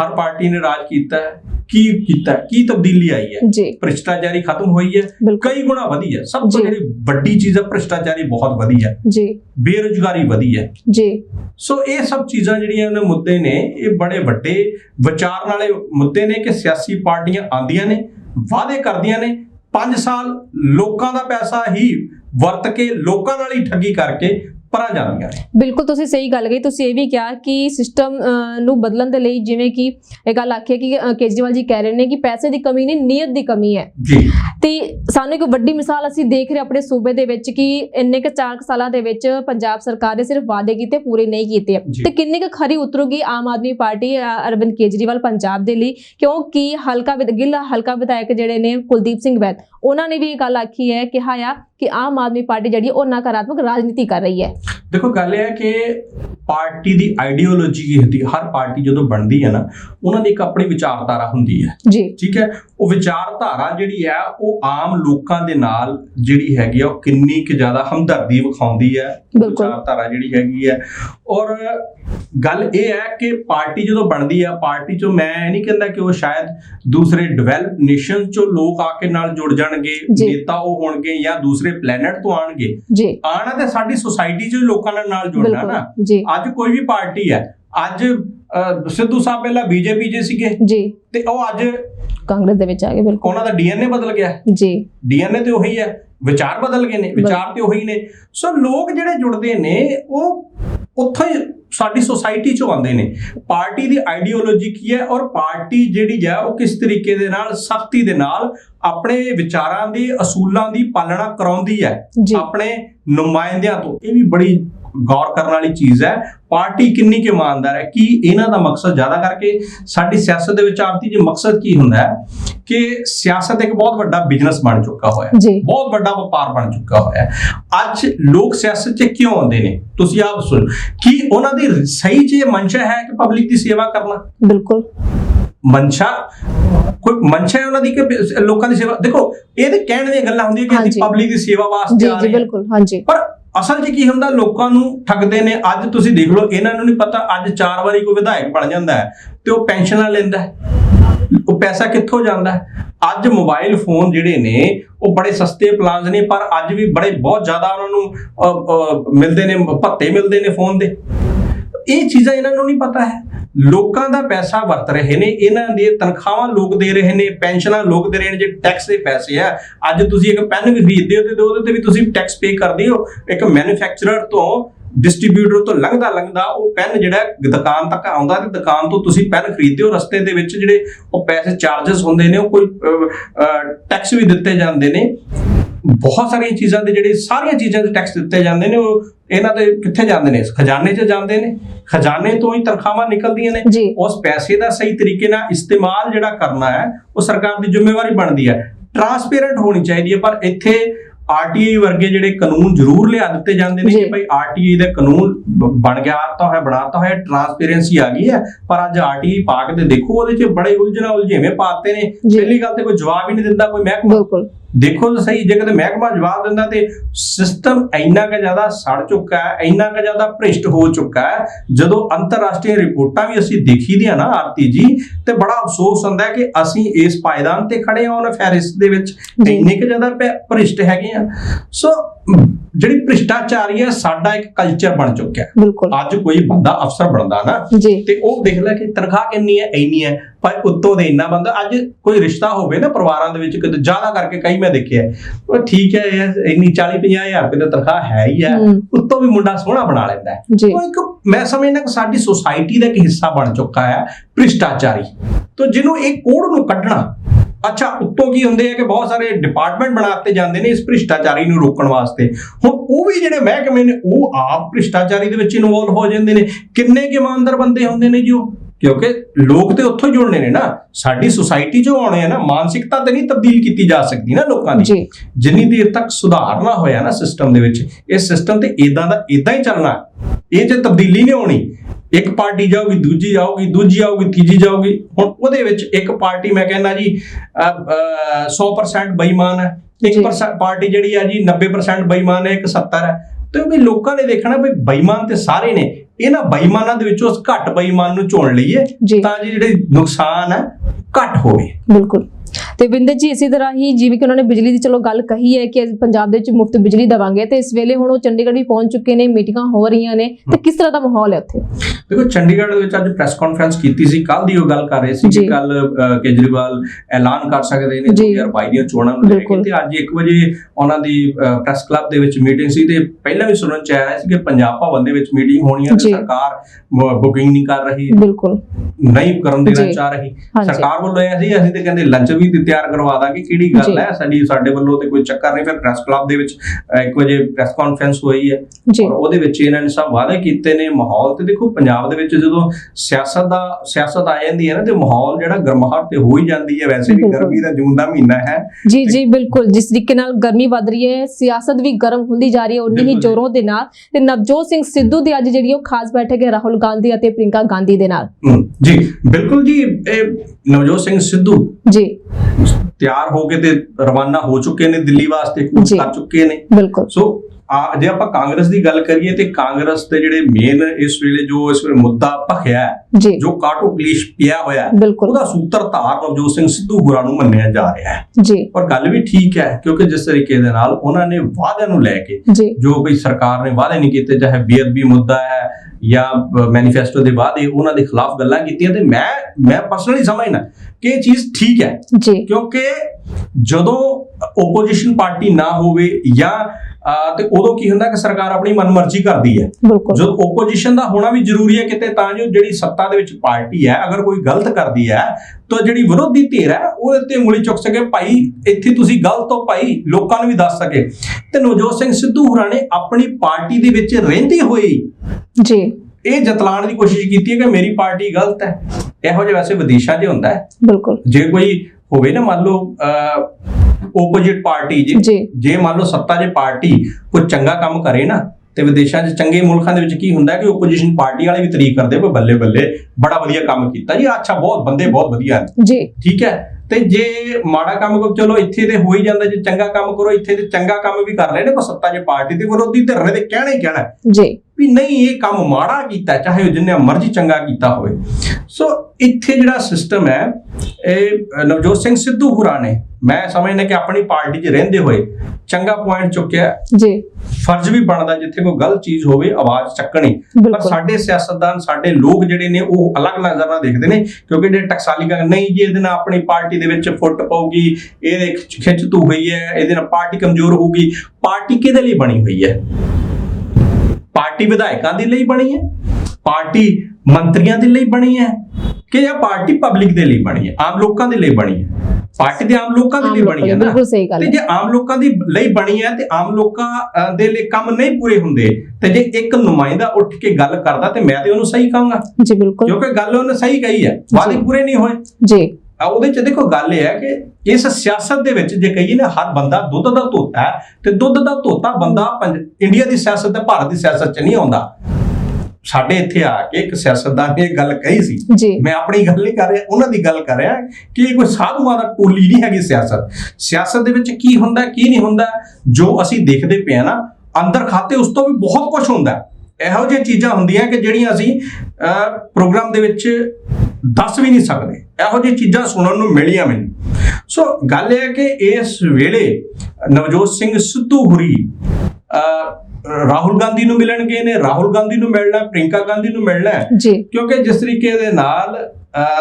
ਹਰ ਪਾਰਟੀ ਨੇ ਰਾਜ ਕੀਤਾ ਹੈ ਕੀ ਕੀਤਾ? ਕੀ ਤਬਦੀਲੀ ਆਈ ਹੈ? ਭ੍ਰਿਸ਼ਟਾਚਾਰੀ ਖਤਮ ਹੋਈ ਹੈ। ਕਈ ਗੁਣਾ ਵਧੀ ਹੈ। ਸਭ ਤੋਂ। ਜਿਹੜੀ ਵੱਡੀ ਚੀਜ਼ ਹੈ ਭ੍ਰਿਸ਼ਟਾਚਾਰੀ ਬਹੁਤ ਵਧੀ ਹੈ। ਜੀ। ਬੇਰੁਜ਼ਗਾਰੀ ਵਧੀ ਹੈ। ਜੀ। ਸੋ ਇਹ ਸਭ ਚੀਜ਼ਾਂ ਜਿਹੜੀਆਂ ਨੇ ਮੁੱਦੇ ਨੇ ਇਹ ਬੜੇ ਵੱਡੇ ਵਿਚਾਰ ਵਾਲੇ ਮੁੱਦੇ ਨੇ ਕਿ ਸਿਆਸੀ ਪਾਰਟੀਆਂ ਆਂਦੀਆਂ ਨੇ ਵਾਅਦੇ ਕਰਦੀਆਂ ਨੇ। 5 ਸਾਲ ਲੋਕਾਂ ਦਾ ਪੈਸਾ ਹੀ ਵਰਤ ਕੇ ਲੋਕਾਂ ਨਾਲ ਹੀ ਠੱਗੀ ਕਰਕੇ ਪਰਾਂ ਜਾਂਦੀਆਂ ਨੇ। ਬਿਲਕੁਲ ਤੁਸੀਂ ਸਹੀ ਗੱਲ ਕਹੀ। ਤੁਸੀਂ ਇਹ ਵੀ ਕਿਹਾ ਕਿ ਸਿਸਟਮ ਨੂੰ ਬਦਲਣ ਦੇ ਲਈ ਜਿਵੇਂ ਕਿ ਇਹ ਗੱਲ ਆਖੀ ਕਿ ਕੇਜਰੀਵਾਲ ਜੀ ਕਹਿ ਰਹੇ ਨੇ ਕਿ ਪੈਸੇ ਦੀ ਕਮੀ ਨਹੀਂ ਨੀਅਤ ਦੀ ਕਮੀ ਹੈ। ਜੀ। ਤੇ ਸਾਨੂੰ ਇੱਕ ਵੱਡੀ ਮਿਸਾਲ ਅਸੀਂ ਦੇਖ ਰਹੇ ਆਪਣੇ ਸੂਬੇ ਦੇ ਵਿੱਚ ਕਿ ਇੰਨੇ ਕੁ ਚਾਰ ਕੁ ਸਾਲਾਂ ਦੇ ਵਿੱਚ ਪੰਜਾਬ ਸਰਕਾਰ ਨੇ ਸਿਰਫ ਵਾਅਦੇ ਕੀਤੇ ਪੂਰੇ ਨਹੀਂ ਕੀਤੇ। ਤੇ ਕਿੰਨੀ ਕੁ ਖਰੀ ਉਤਰੂਗੀ ਆਮ ਆਦਮੀ ਪਾਰਟੀ ਅਰਵਿੰਦ ਕੇਜਰੀਵਾਲ ਪੰਜਾਬ ਦੇ ਲਈ? ਕਿਉਂਕਿ ਹਲਕਾ ਗਿੱਲ ਹਲਕਾ ਵਿਧਾਇਕ ਜਿਹੜੇ ਨੇ ਕੁਲਦੀਪ ਸਿੰਘ ਵੈਦ ਉਹਨਾਂ ਨੇ ਵੀ ਇਹ ਗੱਲ ਆਖੀ ਹੈ ਕਿਹਾ ਆ ਕਿ ਆਮ ਆਦਮੀ ਪਾਰਟੀ ਜਿਹੜੀ ਉਹ ਨਕਾਰਾਤਮਕ ਰਾਜਨੀਤੀ ਕਰ ਰਹੀ ਹੈ। ਦੇਖੋ ਗੱਲ ਇਹ ਹੈ ਕਿ ਪਾਰਟੀ ਦੀ ਆਈਡੀਓਲੋਜੀ ਕੀ ਹੁੰਦੀ ਹੈ? ਹਰ ਪਾਰਟੀ ਜਦੋਂ ਬਣਦੀ ਹੈ ਨਾ ਉਹਨਾਂ ਦੀ ਇੱਕ ਆਪਣੀ ਵਿਚਾਰਧਾਰਾ ਹੁੰਦੀ ਹੈ। ਜੀ। ਠੀਕ ਹੈ? ਉਹ ਵਿਚਾਰਧਾਰਾ ਜਿਹੜੀ ਹੈ ਉਹ ਆਮ ਲੋਕਾਂ ਦੇ ਨਾਲ ਜਿਹੜੀ ਹੈਗੀ ਆ ਉਹ ਕਿੰਨੀ ਕੁ ਜ਼ਿਆਦਾ ਹਮਦਰਦੀ ਵਿਖਾਉਂਦੀ ਹੈ। ਵਿਚਾਰਧਾਰਾ ਜਿਹੜੀ ਹੈਗੀ ਹੈ ਔਰ ਗੱਲ ਇਹ ਹੈ ਕਿ ਪਾਰਟੀ ਜਦੋਂ ਬਣਦੀ ਆ ਪਾਰਟੀ ਚੋਂ ਮੈਂ ਇਹ ਨਹੀਂ ਕਹਿੰਦਾ ਕਿ ਉਹ ਸ਼ਾਇਦ ਦੂਸਰੇ ਡਿਵੈਲਪ ਨੇਸ਼ਨ ਚੋਂ ਲੋਕ ਆ ਕੇ ਨਾਲ ਜੁੜ ਜਾਣਗੇ ਜੀ। ਨੇਤਾ ਉਹ ਹੋਣਗੇ ਜਾਂ ਦੂਸਰੇ ਪਲੈਨਟ ਤੋਂ ਆਣਗੇ ਜੀ। ਆਣਾ ਤੇ ਸਾਡੀ ਸੁਸਾਇਟੀ 'ਚ ਹੀ ਲੋਕਾਂ ਨਾਲ ਨਾਲ ਜੁੜਨਾ ਨਾ। ਜੀ। ਅੱਜ ਕੋਈ ਵੀ ਪਾਰਟੀ ਹੈ ਅੱਜ ਸਿੱਧੂ ਸਾਹਿਬ ਪਹਿਲਾਂ ਬੀਜੇਪੀ 'ਚ ਸੀਗੇ। ਜੀ। ਤੇ ਉਹ ਅੱਜ ਕਾਂਗਰਸ ਦੇ ਵਿੱਚ ਆ ਗਏ ਬਿਲਕੁਲ। ਉਹਨਾਂ ਦਾ ਡੀਐਨਏ ਬਦਲ ਗਿਆ। ਜੀ। ਡੀਐਨਏ ਤੇ ਉਹੀ ਹੈ ਵਿਚਾਰ ਬਦਲ ਗਏ ਨੇ ਵਿਚਾਰ ਤੇ ਉਹੀ ਨੇ। ਸੋ ਲੋਕ ਜਿਹੜੇ ਜੁੜਦੇ ਨੇ ਉਹ ਉੱਥੋਂ ਸਾਡੀ ਸੋਸਾਇਟੀ ਚੋਂ ਆਉਂਦੇ ਨੇ। ਪਾਰਟੀ ਦੀ ਆਈਡੀਓਲੋਜੀ ਕੀ ਹੈ ਔਰ ਪਾਰਟੀ ਜਿਹੜੀ ਹੈ ਉਹ ਕਿਸ ਤਰੀਕੇ ਦੇ ਨਾਲ ਸਖਤੀ ਦੇ ਨਾਲ ਆਪਣੇ ਵਿਚਾਰਾਂ ਦੇ ਅਸੂਲਾਂ ਦੀ ਪਾਲਣਾ ਕਰਾਉਂਦੀ ਹੈ ਆਪਣੇ ਨੁਮਾਇੰਦਿਆਂ ਤੋਂ। ਇਹ ਵੀ ਬੜੀ ਗੌਰ ਕਰਨ ਵਾਲੀ ਚੀਜ਼ ਹੈ। ਪਾਰਟੀ ਕਿੰਨੀ ਕੁ ਇਮਾਨਦਾਰ ਹੈ ਕੀ ਇਹਨਾਂ ਦਾ ਮਕਸਦ ਜ਼ਿਆਦਾ ਕਰਕੇ ਸਾਡੀ ਸਿਆਸਤ ਦੇ ਵਿੱਚ ਆਰਤੀ ਜੇ ਮਕਸਦ ਕੀ ਹੁੰਦਾ ਹੈ ਕਿ ਸਿਆਸਤ ਇੱਕ ਬਹੁਤ ਵੱਡਾ ਬਿਜ਼ਨਸ ਬਣ ਚੁੱਕਾ ਹੋਇਆ ਹੈ। ਜੀ। ਬਹੁਤ ਵੱਡਾ ਵਪਾਰ ਬਣ ਚੁੱਕਾ ਹੋਇਆ ਹੈ। ਅੱਜ ਲੋਕ ਸਿਆਸਤ 'ਚ ਕਿਉਂ ਆਉਂਦੇ ਨੇ? ਤੁਸੀਂ ਆਪ ਸੁਣੋ। ਕੀ ਉਹਨਾਂ ਦੀ ਸਹੀ ਇਹ ਮਨਸ਼ਾ ਹੈ ਕਿ ਪਬਲਿਕ ਦੀ ਸੇਵਾ ਕਰਨਾ? ਬਿਲਕੁਲ। ਮਨਸ਼ਾ ਕੋਈ ਮਨਸ਼ਾ ਹੈ ਉਹਨਾਂ ਦੀ ਕਿ ਲੋਕਾਂ ਦੀ ਸੇਵਾ? ਦੇਖੋ ਇਹ ਤੇ ਕਹਿਣ ਦੀਆਂ ਗੱਲਾਂ ਹੁੰਦੀਆਂ ਕਿ ਅਸੀਂ। ਪਬਲਿਕ ਦੀ ਸੇਵਾ ਵਾਸਤੇ ਜੀ ਆ ਜੀ ਰਹੇ ਹਾਂ। ਬਿਲਕੁਲ ਹਾਂਜੀ। ਪਰ ਅਸਲ 'ਚ ਕੀ ਹੁੰਦਾ, ਲੋਕਾਂ ਨੂੰ ਠੱਗਦੇ ਨੇ। ਅੱਜ ਤੁਸੀਂ ਦੇਖ ਲਓ, ਇਹਨਾਂ ਨੂੰ ਨਹੀਂ ਪਤਾ, ਅੱਜ ਚਾਰ ਵਾਰੀ ਕੋਈ ਵਿਧਾਇਕ ਬਣ ਜਾਂਦਾ ਹੈ ਤੇ ਉਹ ਪੈਨਸ਼ਨਾਂ ਲੈਂਦਾ ਹੈ। ਉਹ ਪੈਸਾ ਕਿੱਥੋਂ ਜਾਂਦਾ ਹੈ? ਅੱਜ ਮੋਬਾਈਲ ਫੋਨ ਜਿਹੜੇ ਨੇ, ਉਹ ਬੜੇ ਸਸਤੇ ਪਲਾਨਸ ਨੇ, ਪਰ ਅੱਜ ਵੀ ਬੜੇ ਬਹੁਤ ਜ਼ਿਆਦਾ ਉਹਨਾਂ ਨੂੰ ਮਿਲਦੇ ਨੇ, ਭੱਤੇ ਮਿਲਦੇ ਨੇ ਫੋਨ ਦੇ। ਇਹ ਚੀਜ਼ਾਂ ਇਹਨਾਂ ਨੂੰ ਨਹੀਂ ਪਤਾ ਹੈ। ਲੋਕਾਂ ਦਾ ਪੈਸਾ ਵਰਤ ਰਹੇ ਨੇ, ਇਹਨਾਂ ਦੀ ਤਨਖਾਹਾਂ ਲੋਕ ਦੇ ਰਹੇ ਨੇ, ਪੈਨਸ਼ਨਾਂ ਲੋਕ ਦੇ ਰਹੇ ਨੇ, ਜੇ ਟੈਕਸ ਦੇ ਪੈਸੇ ਆ, ਅੱਜ ਤੁਸੀਂ ਇੱਕ ਪੈਨ ਵੀ ਖਰੀਦਦੇ ਹੋ ਤੇ ਉਹਦੇ ਤੇ ਵੀ ਤੁਸੀਂ ਟੈਕਸ ਪੇ ਕਰਦੇ ਹੋ, ਇੱਕ ਮੈਨੂਫੈਕਚਰਰ ਤੋਂ ਡਿਸਟ੍ਰੀਬਿਊਟਰ ਤੋਂ ਲੰਘਦਾ ਲੰਘਦਾ ਉਹ ਪੈਨ ਜਿਹੜਾ ਦੁਕਾਨ ਤੱਕ ਆਉਂਦਾ ਤੇ ਦੁਕਾਨ ਤੋਂ ਤੁਸੀਂ ਪੈਨ ਖਰੀਦਦੇ ਹੋ, ਰਸਤੇ ਦੇ ਵਿੱਚ ਜਿਹੜੇ ਉਹ ਪੈਸੇ ਚਾਰजेस ਹੁੰਦੇ ਨੇ, ਉਹ ਕੋਈ ਟੈਕਸ ਵੀ ਦਿੱਤੇ ਜਾਂਦੇ ਨੇ। ਬਹੁਤ ਸਾਰੀਆਂ ਚੀਜ਼ਾਂ ਦੇ ਜਿਹੜੇ ਸਾਰੀਆਂ ਚੀਜ਼ਾਂ ਦੇ ਟੈਕਸ ਦਿੱਤੇ ਜਾਂਦੇ ਨੇ ਉਹ ਇਹਨਾਂ ਦੇ ਕਿੱਥੇ ਜਾਂਦੇ ਨੇ? ਖਜ਼ਾਨੇ 'ਚ ਜਾਂਦੇ ਨੇ। ਖਜ਼ਾਨੇ ਤੋਂ ਹੀ ਤਨਖਾਹਾਂ ਨਿਕਲਦੀਆਂ ਨੇ। ਉਸ ਪੈਸੇ ਦਾ ਸਹੀ ਤਰੀਕੇ ਨਾਲ ਇਸਤੇਮਾਲ ਜਿਹੜਾ ਕਰਨਾ ਹੈ ਉਹ ਸਰਕਾਰ ਦੀ ਜ਼ਿੰਮੇਵਾਰੀ ਬਣਦੀ ਹੈ। ਟਰਾਂਸਪੇਰੈਂਟ ਹੋਣੀ ਚਾਹੀਦੀ ਹੈ ਪਰ ਇੱਥੇ ਆਰਟੀਆਈ ਵਰਗੇ ਜਿਹੜੇ ਕਾਨੂੰਨ ਜ਼ਰੂਰ ਲਿਆ ਦਿੱਤੇ ਜਾਂਦੇ ਨੇ। ਕਿ ਭਾਈ ਆਰਟੀਆਈ ਦਾ ਕਾਨੂੰਨ ਬਣ ਗਿਆ ਤਾਂ ਹੋਇਆ ਬਣਾਤਾ ਹੋਇਆ ਟਰਾਂਸਪੇਰੈਂਸੀ ਆ ਗਈ ਹੈ। ਪਰ ਅੱਜ ਆਰਟੀਆਈ ਪਾ ਕੇ ਦੇਖੋ ਉਹਦੇ 'ਚ ਬੜੇ ਉਲਝਣਾ ਉਲਝੇਵੇਂ ਪਾਤੇ ਨੇ। ਪਹਿਲੀ ਗੱਲ ਤੇ ਕੋਈ ਜਵਾਬ ਹੀ ਨਹੀਂ ਦਿੰਦਾ ਕੋਈ ਮਹਿਕਮਾ। ਬਿਲਕੁਲ। ਦੇਖੋ ਤਾਂ ਸਹੀ ਜੇ ਕਿਤੇ ਮਹਿਕਮਾ ਜਵਾਬ ਦਿੰਦਾ ਤੇ ਸਿਸਟਮ ਇੰਨਾ ਕੁ ਜ਼ਿਆਦਾ ਸੜ ਚੁੱਕਾ ਹੈ ਇੰਨਾ ਕੁ ਜ਼ਿਆਦਾ ਭ੍ਰਿਸ਼ਟ ਹੋ ਚੁੱਕਾ ਹੈ ਜਦੋਂ ਅੰਤਰਰਾਸ਼ਟਰੀ ਰਿਪੋਰਟਾਂ ਵੀ ਅਸੀਂ ਦੇਖੀ ਦੀਆਂ ਨਾ ਆਰਤੀ ਜੀ ਤੇ ਬੜਾ ਅਫਸੋਸ ਹੁੰਦਾ ਹੈ ਕਿ ਅਸੀਂ ਇਸ ਪਾਇਦਾਨ ਤੇ ਖੜੇ ਹਾਂ ਉਹਨਾਂ ਫੈਰਿਸਟ ਦੇ ਵਿੱਚ। ਇੰਨੇ ਕੁ ਜ਼ਿਆਦਾ ਭ੍ਰਿਸ਼ਟ ਹੈਗੇ ਆ। ਸੋ ਜਿਹੜੀ ਭ੍ਰਿਸ਼ਟਾਚਾਰੀ ਹੈ ਸਾਡਾ ਇੱਕ ਕਲਚਰ ਬਣ ਚੁੱਕਿਆ। ਹੈ ਅੱਜ ਕੋਈ ਬੰਦਾ ਅਫਸਰ ਬਣਦਾ ਨਾ ਤੇ ਉਹ ਦੇਖ ਲੈ ਕਿ ਤਨਖਾਹ ਕਿੰਨੀ ਹੈ ਇੰਨੀ ਹੈ। ਪਰ ਉੱਤੋਂ ਦੇ ਇੰਨਾ ਬੰਦਾ ਅੱਜ ਕੋਈ ਰਿਸ਼ਤਾ ਹੋਵੇ ਨਾ ਪਰਿਵਾਰਾਂ ਦੇ ਵਿੱਚ ਕਿਤੇ ਜ਼ਿਆਦਾ ਕਰਕੇ ਕਈ ਮੈਂ ਦੇਖਿਆ। ਉਹ ਠੀਕ ਹੈ ਇੰਨੀ 40 50 ਹਜ਼ਾਰ ਰੁਪਏ ਦੀ ਤਨਖਾਹ ਹੈ ਹੀ ਹੈ। ਉੱਤੋਂ ਵੀ ਮੁੰਡਾ ਸੋਹਣਾ ਬਣਾ ਲੈਂਦਾ ਹੈ। ਉਹ ਇੱਕ ਮੈਂ ਸਮਝਦਾ ਕਿ ਸਾਡੀ ਸੋਸਾਇਟੀ ਦਾ ਇੱਕ ਹਿੱਸਾ ਬਣ ਚੁੱਕਾ ਹੈ ਭ੍ਰਿਸ਼ਟਾਚਾਰੀ। ਤੋਂ ਜਿਹਨੂੰ ਇਹ ਕੋਡ ਨੂੰ ਕੱਢਣਾ ਅੱਛਾ ਉੱਤੋਂ ਕੀ ਹੁੰਦੇ ਆ ਕਿ ਬਹੁਤ ਸਾਰੇ ਡਿਪਾਰਟਮੈਂਟ ਬਣਾਤੇ ਜਾਂਦੇ ਨੇ ਇਸ ਭ੍ਰਿਸ਼ਟਾਚਾਰੀ ਨੂੰ ਰੋਕਣ ਵਾਸਤੇ। ਹੁਣ ਉਹ ਵੀ ਜਿਹੜੇ ਮਹਿਕਮੇ ਨੇ ਉਹ ਆਪ ਭ੍ਰਿਸ਼ਟਾਚਾਰੀ ਦੇ ਵਿੱਚ ਇਨਵੋਲਵ ਹੋ ਜਾਂਦੇ ਨੇ। ਕਿੰਨੇ ਕੁ ਇਮਾਨਦਾਰ ਬੰਦੇ ਹੁੰਦੇ ਨੇ ਜੀ ਉਹ? ਕਿਉਂਕਿ ਲੋਕ ਤੇ ਉੱਥੋਂ ਜੁੜਨੇ ਨੇ ਨਾ ਸਾਡੀ ਸੁਸਾਇਟੀ 'ਚੋਂ ਆਉਣੇ ਆ ਨਾ ਮਾਨਸਿਕਤਾ ਤੇ ਨਹੀਂ ਤਬਦੀਲ ਕੀਤੀ ਜਾ ਸਕਦੀ ਨਾ ਲੋਕਾਂ ਦੀ। ਜੀ। ਜਿੰਨੀ ਦੇਰ ਤੱਕ ਸੁਧਾਰ ਨਾ ਹੋਇਆ ਨਾ ਸਿਸਟਮ ਦੇ ਵਿੱਚ ਇਹ ਸਿਸਟਮ ਤੇ ਇਦਾਂ ਦਾ ਇਦਾਂ ਹੀ ਚੱਲਣਾ। ਇਹ 'ਚ ਤਬਦੀਲੀ ਨਹੀਂ ਆਉਣੀ ਇੱਕ ਪਾਰਟੀ ਜਾਊਗੀ ਦੂਜੀ ਆਊਗੀ ਦੂਜੀ ਆਊਗੀ ਤੀਜੀ ਜਾਊਗੀ। ਹੁਣ ਉਹਦੇ ਵਿੱਚ ਇੱਕ ਪਾਰਟੀ ਮੈਂ ਕਹਿੰਦਾ ਜੀ ਅਹ, ਅਹ, 100% ਬੇਈਮਾਨ ਹੈ। ਇੱਕ ਜੀ। ਪਾਰਟੀ ਜਿਹੜੀ ਆ ਜੀ 90% ਬੇਈਮਾਨ ਹੈ ਇੱਕ 70 ਹੈ। ਤੇ ਵੀ ਲੋਕਾਂ ਨੇ ਦੇਖਣਾ ਵੀ ਬੇਈਮਾਨ ਤੇ ਸਾਰੇ ਨੇ। ਇਹਨਾਂ ਬੇਈਮਾਨਾਂ ਦੇ ਵਿੱਚੋਂ ਉਸ ਘੱਟ ਬੇਈਮਾਨ ਨੂੰ ਚੁਣ ਲਈਏ ਤਾਂ ਜੀ ਜਿਹੜੇ ਨੁਕਸਾਨ ਹੈ ਘੱਟ ਹੋਵੇ। ਬਿਲਕੁਲ। ਤੇ ਵਿੰਦਰ ਜੀ ਇਸੇ ਤਰ੍ਹਾਂ ਹੀ ਜਿਵੇਂ ਕਿ ਉਹਨਾਂ ਨੇ ਬਿਜਲੀ ਦੀ ਚਲੋ ਗੱਲ ਕਹੀ ਹੈ ਕਿ ਪੰਜਾਬ ਦੇ ਵਿੱਚ ਮੁਫਤ ਬਿਜਲੀ ਦਵਾਂਗੇ ਤੇ ਇਸ ਵੇਲੇ ਹੁਣ ਉਹ ਚੰਡੀਗੜ੍ਹ ਵੀ ਪਹੁੰਚ ਚੁੱਕੇ ਨੇ ਮੀਟਿੰਗਾਂ ਹੋ ਰਹੀਆਂ ਨੇ ਤੇ ਕਿਸ ਤਰ੍ਹਾਂ ਦਾ ਮਾਹੌਲ ਹੈ ਉੱਥੇ? ਦੇਖੋ ਚੰਡੀਗੜ੍ਹ ਦੇ ਵਿੱਚ ਅੱਜ ਪ੍ਰੈਸ ਕਾਨਫਰੰਸ ਕੀਤੀ ਸੀ ਕੱਲ ਦੀ ਉਹ ਗੱਲ ਕਰ ਰਹੇ ਸੀ। ਕਿ ਕੱਲ ਕੇਜਰੀਵਾਲ ਐਲਾਨ ਕਰ ਸਕਦੇ ਨੇ ਜੀ। 2022 ਦੀਆਂ ਚੋਣਾਂ ਨੂੰ ਲੈ ਕੇ। ਤੇ ਅੱਜ 1 ਵਜੇ ਉਹਨਾਂ ਦੀ ਪ੍ਰੈਸ ਕਲੱਬ ਦੇ ਵਿੱਚ ਮੀਟਿੰਗ ਸੀ ਤੇ ਪਹਿਲਾਂ ਵੀ ਸੁਣਨ ਚ ਆ ਰਿਹਾ ਸੀ ਕਿ ਪੰਜਾਬ ਭਵਨ ਦੇ ਵਿੱਚ ਮੀਟਿੰਗ ਹੋਣੀ ਹੈ ਤੇ। ਸਰਕਾਰ ਬੁਕਿੰਗ ਨਹੀਂ ਕਰ ਰਹੀ ਬਿਲਕੁਲ ਨਹੀਂ ਕਰਨ ਦੇਣਾ। ਚਾਹ ਰਹੀ। ਸਰਕਾਰ ਵੱਲੋਂ ਇਹ ਸੀ ਅਸੀਂ ਤੇ ਕਹਿੰਦੇ ਲੰਚ ਵੀ ਤਿਆਰ ਕਰਵਾ ਦਾਂਗੇ ਕਿਹੜੀ ਗੱਲ। ਹੈ ਸਾਡੀ ਸਾਡੇ ਵੱਲੋਂ ਤੇ ਕੋਈ ਚੱਕਰ ਨਹੀਂ ਫਿਰ ਪ੍ਰੈਸ ਕਲੱਬ ਦੇ ਵਿੱਚ 1 ਵਜੇ ਪ੍ਰੈਸ ਕਾਨਫਰੰਸ ਹੋਈ ਹੈ ਔਰ ਉਹਦੇ ਵਿੱਚ ਇਹਨਾਂ ਨੇ ਸਭ ਵਾਅਦੇ ਕੀਤੇ ਨੇ ਮਾਹੌਲ ਤੇ ਦੇਖੋ ਪੰਜਾਬ ਦੇ ਵਿੱਚ ਜਦੋਂ ਸਿਆਸਤ ਦਾ ਸਿਆਸਤ ਆ ਜਾਂਦੀ ਹੈ ਨਾ ਤੇ ਮਾਹੌਲ ਜਿਹੜਾ ਗਰਮਾਹਟ ਤੇ ਹੋ ਹੀ ਜਾਂਦੀ ਹੈ ਵੈਸੇ ਵੀ। ਗਰਮੀ ਦਾ ਜੂਨ ਦਾ ਮਹੀਨਾ ਹੈ। ਜੀ ਜੀ ਬਿਲਕੁਲ। ਜਿਸ ਤਰੀਕੇ ਨਾਲ ਗਰਮੀ ਵੱਧ ਰਹੀ ਹੈ ਸਿਆਸਤ ਵੀ ਗਰਮ ਹੁੰਦੀ ਜਾ ਰਹੀ ਹੈ ਉਨੀ ਹੀ। ਜ਼ੋਰੋਂ ਦੇ ਨਾਲ। ਤੇ ਨਵਜੋਤ ਸਿੰਘ ਸਿੱਧੂ ਦੀ ਅੱਜ ਜਿਹੜੀ ਉਹ ਖਾਸ ਬੈਠਕ ਹੈ ਰਾਹੁਲ ਗਾਂਧੀ ਅਤੇ ਪ੍ਰਿੰਕਾ ਗਾਂਧੀ ਦੇ ਨਾਲ। ਜੀ ਬਿਲਕੁਲ ਜੀ ਇਹ ਨਵਜੋਤ ਸਿੰਘ ਸਿੱਧੂ ਜੀ। ਤਿਆਰ ਹੋ ਕੇ ਤੇ ਰਵਾਨਾ ਹੋ ਚੁੱਕੇ ਨੇ ਦਿੱਲੀ ਵਾਸਤੇ ਕੂਚ। ਕਰ ਚੁੱਕੇ ਨੇ। ਬਿਲਕੁਲ। ਸੋ ਆ ਜੇ ਆਪਾਂ ਕਾਂਗਰਸ ਦੀ ਗੱਲ ਕਰੀਏ ਤੇ ਕਾਂਗਰਸ ਦੇ ਜਿਹੜੇ ਮੇਨ ਇਸ ਵੇਲੇ ਜੋ ਇਸ ਵੇਲੇ ਮੁੱਦਾ ਭਖਿਆ ਹੈ ਜੀ। ਕਾਟੋ ਕਲੀਸ਼ ਪਿਆ ਹੋਇਆ ਹੈ ਉਹਦਾ ਸੂਤਰਧਾਰ ਨਵਜੋਤ ਸਿੰਘ ਸਿੱਧੂ ਹੋਰਾਂ ਨੂੰ ਮੰਨਿਆ ਜਾ ਰਿਹਾ ਹੈ। ਜੀ। ਪਰ ਗੱਲ ਵੀ ਠੀਕ ਹੈ ਕਿਉਂਕਿ ਜਿਸ ਤਰੀਕੇ ਦੇ ਨਾਲ ਉਹਨਾਂ ਨੇ ਵਾਅਦਿਆਂ ਨੂੰ ਲੈ ਕੇ ਜੀ। ਕੋਈ ਸਰਕਾਰ ਨੇ ਵਾਅਦੇ ਨਹੀਂ ਕੀਤੇ ਚਾਹੇ ਬੀਆਰਬੀ ਮੁੱਦਾ ਹੈ ਜਾਂ ਮੈਨੀਫੈਸਟੋ ਦੇ ਵਾਅਦੇ ਉਹਨਾਂ ਦੇ ਖਿਲਾਫ ਗੱਲਾਂ ਕੀਤੀਆਂ ਤੇ ਮੈਂ ਮੈਂ ਪਰਸਨਲੀ ਸਮਝਣਾ ਕਿ ਇਹ ਚੀਜ਼ ਠੀਕ ਹੈ। ਜੀ। ਕਿਉਂਕਿ ਜਦੋਂ ਓਪੋਜੀਸ਼ਨ ਪਾਰਟੀ ਨਾ ਹੋਵੇ ਜਾਂ ਤੇ ਉਦੋਂ ਕੀ ਹੁੰਦਾ ਕਿ ਸਰਕਾਰ ਆਪਣੀ ਮਨਮਰਜ਼ੀ ਕਰਦੀ ਹੈ। ਜਦੋਂ ਓਪੋਜੀਸ਼ਨ ਦਾ ਹੋਣਾ ਵੀ ਜ਼ਰੂਰੀ ਹੈ ਕਿਤੇ ਤਾਂ ਜੋ ਜਿਹੜੀ ਸੱਤਾ ਦੇ ਵਿੱਚ ਪਾਰਟੀ ਹੈ ਅਗਰ ਕੋਈ ਗਲਤ ਕਰਦੀ ਹੈ ਤਾਂ ਜਿਹੜੀ ਵਿਰੋਧੀ ਧਿਰ ਹੈ ਉਹਦੇ ਤੇ ਉਂਗਲੀ ਚੁੱਕ ਸਕੇ ਭਾਈ ਇੱਥੇ ਤੁਸੀਂ ਗਲਤ ਹੋ ਭਾਈ ਲੋਕਾਂ ਨੂੰ ਵੀ ਦੱਸ ਸਕੇ। ਤੇ ਨਵਜੋਤ ਸਿੰਘ ਸਿੱਧੂ ਹੋਰਾਂ ਨੇ ਆਪਣੀ ਪਾਰਟੀ ਦੇ ਵਿੱਚ ਰਹਿੰਦੇ ਹੋਏ ਹੀ ਜੀ। ਇਹ ਜਤਲਾਣ ਦੀ ਕੋਸ਼ਿਸ਼ ਕੀਤੀ ਹੈ ਕਿ ਮੇਰੀ ਪਾਰਟੀ ਗਲਤ ਹੈ। ਇਹੋ ਜਿਹਾ ਵੈਸੇ ਵਿਦੇਸ਼ਾਂ 'ਚ ਹੁੰਦਾ ਹੈ। ਬਿਲਕੁਲ। ਜੇ ਕੋਈ ਹੋਵੇ ਨਾ ਮੰਨ ਲਓ ਓਪੋਜੀਟ ਪਾਰਟੀ ਜੇ। ਜੀ। ਜੇ ਮੰਨ ਲਓ ਸੱਤਾ 'ਚ ਪਾਰਟੀ ਕੋਈ ਚੰਗਾ ਕੰਮ ਕਰੇ ਨਾ ਤੇ ਵਿਦੇਸ਼ਾਂ 'ਚ ਚੰਗੇ ਮੁਲਕਾਂ ਦੇ ਵਿੱਚ ਕੀ ਹੁੰਦਾ ਕਿ ਓਪੋਜੀਸ਼ਨ ਪਾਰਟੀ ਵਾਲੇ ਵੀ ਤਾਰੀਫ ਕਰਦੇ ਵੀ ਬੱਲੇ ਬੱਲੇ ਬੜਾ ਵਧੀਆ ਕੰਮ ਕੀਤਾ ਜੀ ਅੱਛਾ ਬਹੁਤ ਬੰਦੇ ਬਹੁਤ ਵਧੀਆ ਨੇ। ਜੀ। ਠੀਕ ਹੈ? ਤੇ ਜੇ ਮਾੜਾ ਕੰਮ ਕਰੋ ਚਲੋ ਇੱਥੇ ਤੇ ਹੋ ਹੀ ਜਾਂਦਾ ਜੇ ਚੰਗਾ ਕੰਮ ਕਰੋ ਇੱਥੇ ਤੇ ਚੰਗਾ ਕੰਮ ਵੀ ਕਰ ਨੇ ਕੋ ਸੱਤਾ 'ਚ ਪਾਰਟੀ ਤੇ ਵਿਰੋਧੀ ਧਿਰ ਨੇ ਤੇ ਕਹਿਣਾ ਹੀ ਕਹਿਣਾ। ਜੀ। ਵੀ ਨਹੀਂ ਇਹ ਕੰਮ ਮਾੜਾ ਕੀਤਾ ਚਾਹੇ ਉਹ ਜਿੰਨੇ ਮਰਜ਼ੀ ਚੰਗਾ ਕੀਤਾ ਹੋਵੇ। ਸੋ ਇੱਥੇ ਜਿਹੜਾ ਸਿਸਟਮ ਹੈ ਇਹ ਨਵਜੋਤ ਸਿੰਘ ਸਿੱਧੂ ਹੁਰਾਂ ਨੇ ਮੈਂ ਸਮਝਦਾ ਕਿ ਆਪਣੀ ਪਾਰਟੀ 'ਚ ਰਹਿੰਦੇ ਹੋਏ ਚੰਗਾ ਪੁਆਇੰਟ ਚੁੱਕਿਆ। ਜੀ। ਫਰਜ਼ ਵੀ ਬਣਦਾ ਜਿੱਥੇ ਕੋਈ ਗਲਤ ਚੀਜ਼ ਹੋਵੇ ਆਵਾਜ਼ ਚੱਕਣੀ। ਪਰ ਸਾਡੇ ਸਿਆਸਤਦਾਨ ਸਾਡੇ ਲੋਕ ਜਿਹੜੇ ਨੇ ਉਹ ਅਲੱਗ ਨਜ਼ਰ ਨਾਲ ਦੇਖਦੇ ਨੇ ਕਿਉਂਕਿ ਜਿਹੜੇ ਟਕਸਾਲੀ ਗੱਲ ਨਹੀਂ ਜੀ ਇਹਦੇ ਨਾਲ ਆਪਣੀ ਪਾਰਟੀ ਦੇ ਵਿੱਚ ਫੁੱਟ ਪਊਗੀ ਇਹਦੇ ਖਿੱਚ ਤੂ ਹੋਈ ਹੈ ਇਹਦੇ ਨਾਲ ਪਾਰਟੀ ਕਮਜ਼ੋਰ ਹੋਊਗੀ। ਪਾਰਟੀ ਕਿਹਦੇ ਲਈ ਬਣੀ ਹੋਈ ਹੈ? ਪਾਰਟੀ ਵਿਧਾਇਕਾਂ ਦੇ ਲਈ ਬਣੀ ਹੈ ਪਾਰਟੀ ਮੰਤਰੀਆਂ ਦੇ ਲਈ ਬਣੀ ਹੈ ਕਿ ਜਾਂ ਪਾਰਟੀ ਪਬਲਿਕ ਦੇ ਲਈ ਬਣੀ ਹੈ ਆਮ ਲੋਕਾਂ ਦੇ ਲਈ ਬਣੀ ਹੈ। ਪਾਰਟੀ ਦੇ ਆਮ ਲੋਕਾਂ ਦੇ ਲਈ ਬਣੀ ਹੈ ਨਾ। ਬਿਲਕੁਲ ਸਹੀ ਗੱਲ ਤੇ ਜੇ ਆਮ ਲੋਕਾਂ ਦੀ ਲਈ ਬਣੀ ਹੈ ਤੇ ਆਮ ਲੋਕਾਂ ਦੇ ਲਈ ਕੰਮ ਨਹੀਂ ਪੂਰੇ ਹੁੰਦੇ ਤੇ ਜੇ ਇੱਕ ਨੁਮਾਇੰਦਾ ਉੱਠ ਕੇ ਗੱਲ ਕਰਦਾ ਤੇ ਮੈਂ ਤੇ ਉਹਨੂੰ ਸਹੀ ਕਹਾਂਗਾ। ਜੀ ਬਿਲਕੁਲ। ਕਿਉਂਕਿ ਗੱਲ ਉਹਨੇ ਸਹੀ ਕਹੀ ਹੈ ਵਾਅਦੇ। ਪੂਰੇ ਨਹੀਂ ਹੋਏ। ਜੀ। ਆ ਉਹਦੇ ਚ ਦੇਖੋ ਗੱਲ ਇਹ ਹੈ ਕਿ ਇਸ ਸਿਆਸਤ ਦੇ ਵਿੱਚ ਜੇ ਕਹੀਏ ਨਾ ਹਰ ਬੰਦਾ ਦੁੱਧ ਦਾ ਧੋਤਾ ਹੈ ਤੇ ਦੁੱਧ ਦਾ ਧੋਤਾ ਬੰਦਾ ਇੰਡੀਆ ਦੀ ਸਿਆਸਤ ਤੇ ਭਾਰਤ ਦੀ ਸਿਆਸਤ ਚ ਨਹੀਂ ਆਉਂਦਾ। ਸਾਡੇ ਇੱਥੇ ਆ ਕੇ ਇੱਕ ਸਿਆਸਤਦਾਨ ਨੇ ਇਹ ਗੱਲ ਕਹੀ ਸੀ। ਮੈਂ ਆਪਣੀ ਗੱਲ ਨਹੀਂ ਕਰ ਰਿਹਾ ਉਹਨਾਂ ਦੀ ਗੱਲ ਕਰ ਰਿਹਾ ਕਿ ਇਹ ਕੋਈ ਸਾਧੂਆਂ ਦਾ ਟੋਲੀ ਨਹੀਂ ਹੈਗੀ ਸਿਆਸਤ। ਸਿਆਸਤ ਦੇ ਵਿੱਚ ਕੀ ਹੁੰਦਾ ਕੀ ਨਹੀਂ ਹੁੰਦਾ ਜੋ ਅਸੀਂ ਦੇਖਦੇ ਪਏ ਆ ਨਾ ਅੰਦਰ ਖਾਤੇ ਉਸ ਤੋਂ ਵੀ ਬਹੁਤ ਕੁਝ ਹੁੰਦਾ। ਇਹੋ ਜਿਹੀਆਂ ਚੀਜ਼ਾਂ ਹੁੰਦੀਆਂ ਕਿ ਜਿਹੜੀਆਂ ਅਸੀਂ ਪ੍ਰੋਗਰਾਮ ਦੇ ਵਿੱਚ ਦੱਸ ਵੀ ਨਹੀਂ ਸਕਦੇ। ਇਹੋ ਜਿਹੀਆਂ ਚੀਜ਼ਾਂ ਸੁਣਨ ਨੂੰ ਮਿਲੀਆਂ ਮੈਨੂੰ। ਸੋ ਗੱਲ ਇਹ ਹੈ ਕਿ ਇਸ ਵੇਲੇ ਨਵਜੋਤ ਸਿੰਘ ਸਿੱਧੂ ਹੁਰੀ ਰਾਹੁਲ ਗਾਂਧੀ ਨੂੰ ਮਿਲਣਗੇ ਨੇ। ਰਾਹੁਲ ਗਾਂਧੀ ਨੂੰ ਮਿਲਣਾ ਪ੍ਰਿੰਕਾ ਗਾਂਧੀ ਨੂੰ ਮਿਲਣਾ ਕਿਉਂਕਿ ਜਿਸ ਤਰੀਕੇ ਦੇ ਨਾਲ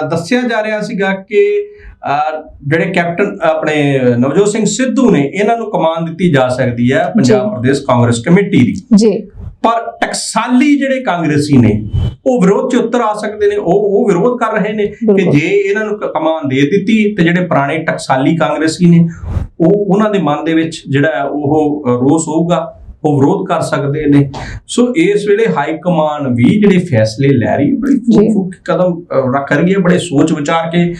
ਦੱਸਿਆ ਜਾ ਰਿਹਾ ਸੀਗਾ ਕਿ ਜਿਹੜੇ ਕੈਪਟਨ ਆਪਣੇ ਨਵਜੋਤ ਸਿੰਘ ਸਿੱਧੂ ਨੇ ਇਹਨਾਂ ਨੂੰ ਕਮਾਨ ਦਿੱਤੀ ਜਾ ਸਕਦੀ ਹੈ ਪੰਜਾਬ। ਪ੍ਰਦੇਸ਼ ਕਾਂਗਰਸ ਕਮੇਟੀ ਦੀ। ਜੀ। ਪਰ ਟਕਸਾਲੀ ਜਿਹੜੇ ਕਾਂਗਰਸੀ ਨੇ ਉਹ ਵਿਰੋਧ ਚ ਉੱਤਰ ਆ ਸਕਦੇ ਨੇ ਉਹ ਉਹ ਵਿਰੋਧ ਕਰ ਰਹੇ ਨੇ ਕਿ। ਜੇ ਇਹਨਾਂ ਨੂੰ ਕਮਾਨ ਦੇ ਦਿੱਤੀ ਤੇ ਜਿਹੜੇ ਪੁਰਾਣੇ ਟਕਸਾਲੀ ਕਾਂਗਰਸੀ ਨੇ ਉਹ ਉਹਨਾਂ ਦੇ ਮਨ ਦੇ ਵਿੱਚ ਜਿਹੜਾ ਉਹ ਰੋਸ ਹੋਊਗਾ ਉਹ ਵਿਰੋਧ ਕਰ ਸਕਦੇ ਨੇ। ਸੋ ਇਸ ਵੇਲੇ ਹਾਈ ਕਮਾਨ ਵੀ ਜਿਹੜੇ ਫੈਸਲੇ ਲੈ ਰਹੀ ਹੈ, ਬੜੀ। ਫੂਕ ਕਦਮ ਰੱਖ ਰਹੀ ਹੈ ਬੜੇ ਸੋਚ ਵਿਚਾਰ ਕੇ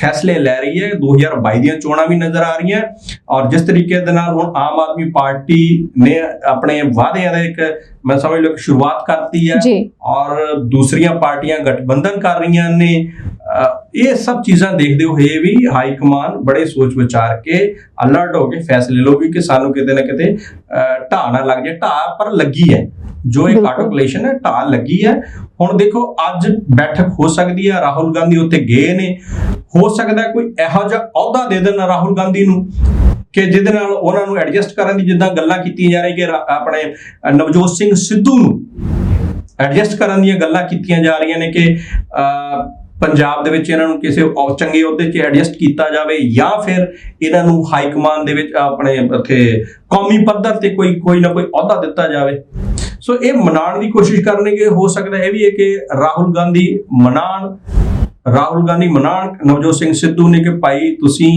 ਫੈਸਲੇ ਲੈ ਰਹੀ ਹੈ। 2022 ਦੀਆਂ ਚੋਣਾਂ ਵੀ ਨਜ਼ਰ ਆ ਰਹੀਆਂ। ਔਰ ਜਿਸ ਤਰੀਕੇ ਦੇ ਨਾਲ ਹੁਣ ਆਮ ਆਦਮੀ ਪਾਰਟੀ ਨੇ ਆਪਣੇ ਵਾਅਦਿਆਂ ਦਾ ਇੱਕ ਮੈਂ ਸਮਝ ਲਓ ਕਿ ਸ਼ੁਰੂਆਤ ਕਰਤੀ ਹੈ। ਔਰ ਦੂਸਰੀਆਂ ਪਾਰਟੀਆਂ ਗਠਬੰਧਨ ਕਰ ਰਹੀਆਂ ਨੇ। ਇਹ ਸਭ ਚੀਜ਼ਾਂ ਦੇਖਦੇ ਹੋਏ ਵੀ ਹਾਈ ਕਮਾਨ ਬੜੇ ਸੋਚ ਵਿਚਾਰ ਕੇ ਅਲਰਟ ਹੋ ਕੇ ਫੈਸਲੇ ਲਓਗੇ ਕਿ ਸਾਨੂੰ ਕਿਤੇ ਨਾ ਕਿਤੇ ਢਾਹ ਨਾ ਲੱਗ ਜਾਏ। ਢਾਹ ਪਰ ਲੱਗੀ ਹੈ। ਜੋ ਇੱਕ ਬਿਲਕੁਲ। ਆਰਟੀਕੂਲੇਸ਼ਨ ਹੈ ਢਾਹ ਲੱਗੀ ਹੈ। ਹੁਣ ਦੇਖੋ ਅੱਜ ਬੈਠਕ ਹੋ ਸਕਦੀ ਹੈ ਰਾਹੁਲ ਗਾਂਧੀ ਉੱਥੇ ਗਏ ਨੇ। ਹੋ ਸਕਦਾ ਕੋਈ ਇਹੋ ਜਿਹਾ ਅਹੁਦਾ ਦੇ ਦੇਣ ਰਾਹੁਲ ਗਾਂਧੀ ਨੂੰ ਕਿ ਜਿਹਦੇ ਨਾਲ ਉਹਨਾਂ ਨੂੰ ਐਡਜਸਟ ਕਰਨ ਦੀ ਜਿੱਦਾਂ ਗੱਲਾਂ ਕੀਤੀਆਂ ਜਾ ਰਹੀਆਂ ਕਿ ਆਪਣੇ ਨਵਜੋਤ ਸਿੰਘ ਸਿੱਧੂ ਨੂੰ ਐਡਜਸਟ ਕਰਨ ਦੀਆਂ ਗੱਲਾਂ ਕੀਤੀਆਂ ਜਾ ਰਹੀਆਂ ਨੇ ਕਿ ਪੰਜਾਬ ਦੇ ਵਿੱਚ ਇਹਨਾਂ ਨੂੰ ਕਿਸੇ ਚੰਗੇ ਅਹੁਦੇ 'ਚ ਐਡਜਸਟ ਕੀਤਾ ਜਾਵੇ ਜਾਂ ਫਿਰ ਇਹਨਾਂ ਨੂੰ ਹਾਈ ਕਮਾਂਡ ਦੇ ਵਿੱਚ ਆਪਣੇ ਉੱਥੇ ਕੌਮੀ ਪੱਧਰ ਤੇ ਕੋਈ ਕੋਈ ਨਾ ਕੋਈ ਅਹੁਦਾ ਦਿੱਤਾ ਜਾਵੇ। ਸੋ ਇਹ ਮਨਾਉਣ ਦੀ ਕੋਸ਼ਿਸ਼ ਕਰਨਗੇ। ਹੋ ਸਕਦਾ ਇਹ ਵੀ ਹੈ ਕਿ ਰਾਹੁਲ ਗਾਂਧੀ ਮਨਾਣ ਰਾਹੁਲ ਗਾਂਧੀ ਮਨਾਣ ਨਵਜੋਤ ਸਿੰਘ ਸਿੱਧੂ ਨੇ ਕਿ ਭਾਈ ਤੁਸੀਂ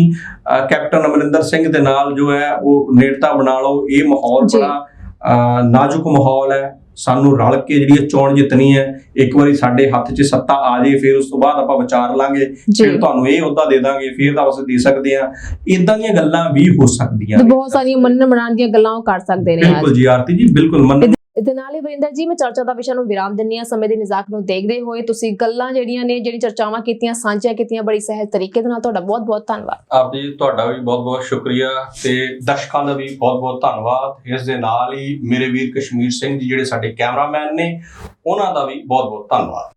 ਕੈਪਟਨ ਅਮਰਿੰਦਰ ਸਿੰਘ ਦੇ ਨਾਲ ਜੋ ਹੈ ਉਹ ਨੇੜਤਾ ਬਣਾ ਲਓ। ਇਹ ਮਾਹੌਲ। ਬੜਾ ਨਾਜ਼ੁਕ ਮਾਹੌਲ ਹੈ। ਸਾਨੂੰ ਰਲ ਕੇ ਜਿਹੜੀ ਇਹ ਚੋਣ ਜਿੱਤਣੀ ਹੈ ਇੱਕ ਵਾਰੀ ਸਾਡੇ ਹੱਥ 'ਚ ਸੱਤਾ ਆ ਜੇ ਫਿਰ ਉਸ ਤੋਂ ਬਾਅਦ ਆਪਾਂ ਵਿਚਾਰ ਲਾਂਗੇ ਫਿਰ ਤੁਹਾਨੂੰ ਇਹ ਅਹੁਦਾ ਦੇ ਦਾਂਗੇ ਫਿਰ ਤਾਂ ਅਸੀਂ ਦੇ ਸਕਦੇ ਆ ਇਦਾਂ ਦੀਆਂ ਗੱਲਾਂ ਵੀ ਹੋ ਸਕਦੀਆਂ ਨੇ। ਬਹੁਤ ਸਾਰੀਆਂ ਮੰਨਣ ਬਣਾਉਣ ਦੀਆਂ ਗੱਲਾਂ ਉਹ ਕਰ ਸਕਦੇ ਨੇ ਬਿਲਕੁਲ ਜੀ ਆਰਤੀ ਜੀ ਬਿਲਕੁਲ ਇਸ ਦੇ ਨਾਲ ਹੀ ਵਰਿੰਦਰ ਜੀ, ਮੈਂ ਚਰਚਾ ਦਾ ਵਿਸ਼ਾ ਨੂੰ ਵਿਰਾਮ ਦਿੰਨੀ ਆ ਸਮੇਂ ਦੇ ਨਿਜ਼ਾਕ ਨੂੰ ਦੇਖਦੇ ਹੋਏ ਤੁਸੀਂ ਗੱਲਾਂ ਜਿਹੜੀਆਂ ਨੇ, ਜਿਹੜੀ ਚਰਚਾਵਾਂ ਕੀਤੀਆਂ, ਸਾਂਝੀਆਂ ਕੀਤੀਆਂ, ਬੜੀ ਸਹਿਜ ਤਰੀਕੇ ਦੇ ਨਾਲ ਤੁਹਾਡਾ ਬਹੁਤ ਬਹੁਤ ਧੰਨਵਾਦ। ਆਪ ਜੀ, ਤੁਹਾਡਾ ਵੀ ਬਹੁਤ-ਬਹੁਤ ਸ਼ੁਕਰੀਆ ਤੇ ਦਰਸ਼ਕਾਂ ਦਾ ਵੀ ਬਹੁਤ-ਬਹੁਤ ਧੰਨਵਾਦ। ਇਸ ਦੇ ਨਾਲ ਹੀ ਮੇਰੇ ਵੀਰ ਕਸ਼ਮੀਰ ਸਿੰਘ ਜੀ, ਜਿਹੜੇ ਸਾਡੇ ਕੈਮਰਾਮੈਨ ਨੇ, ਉਹਨਾਂ ਦਾ ਵੀ ਬਹੁਤ-ਬਹੁਤ ਧੰਨਵਾਦ।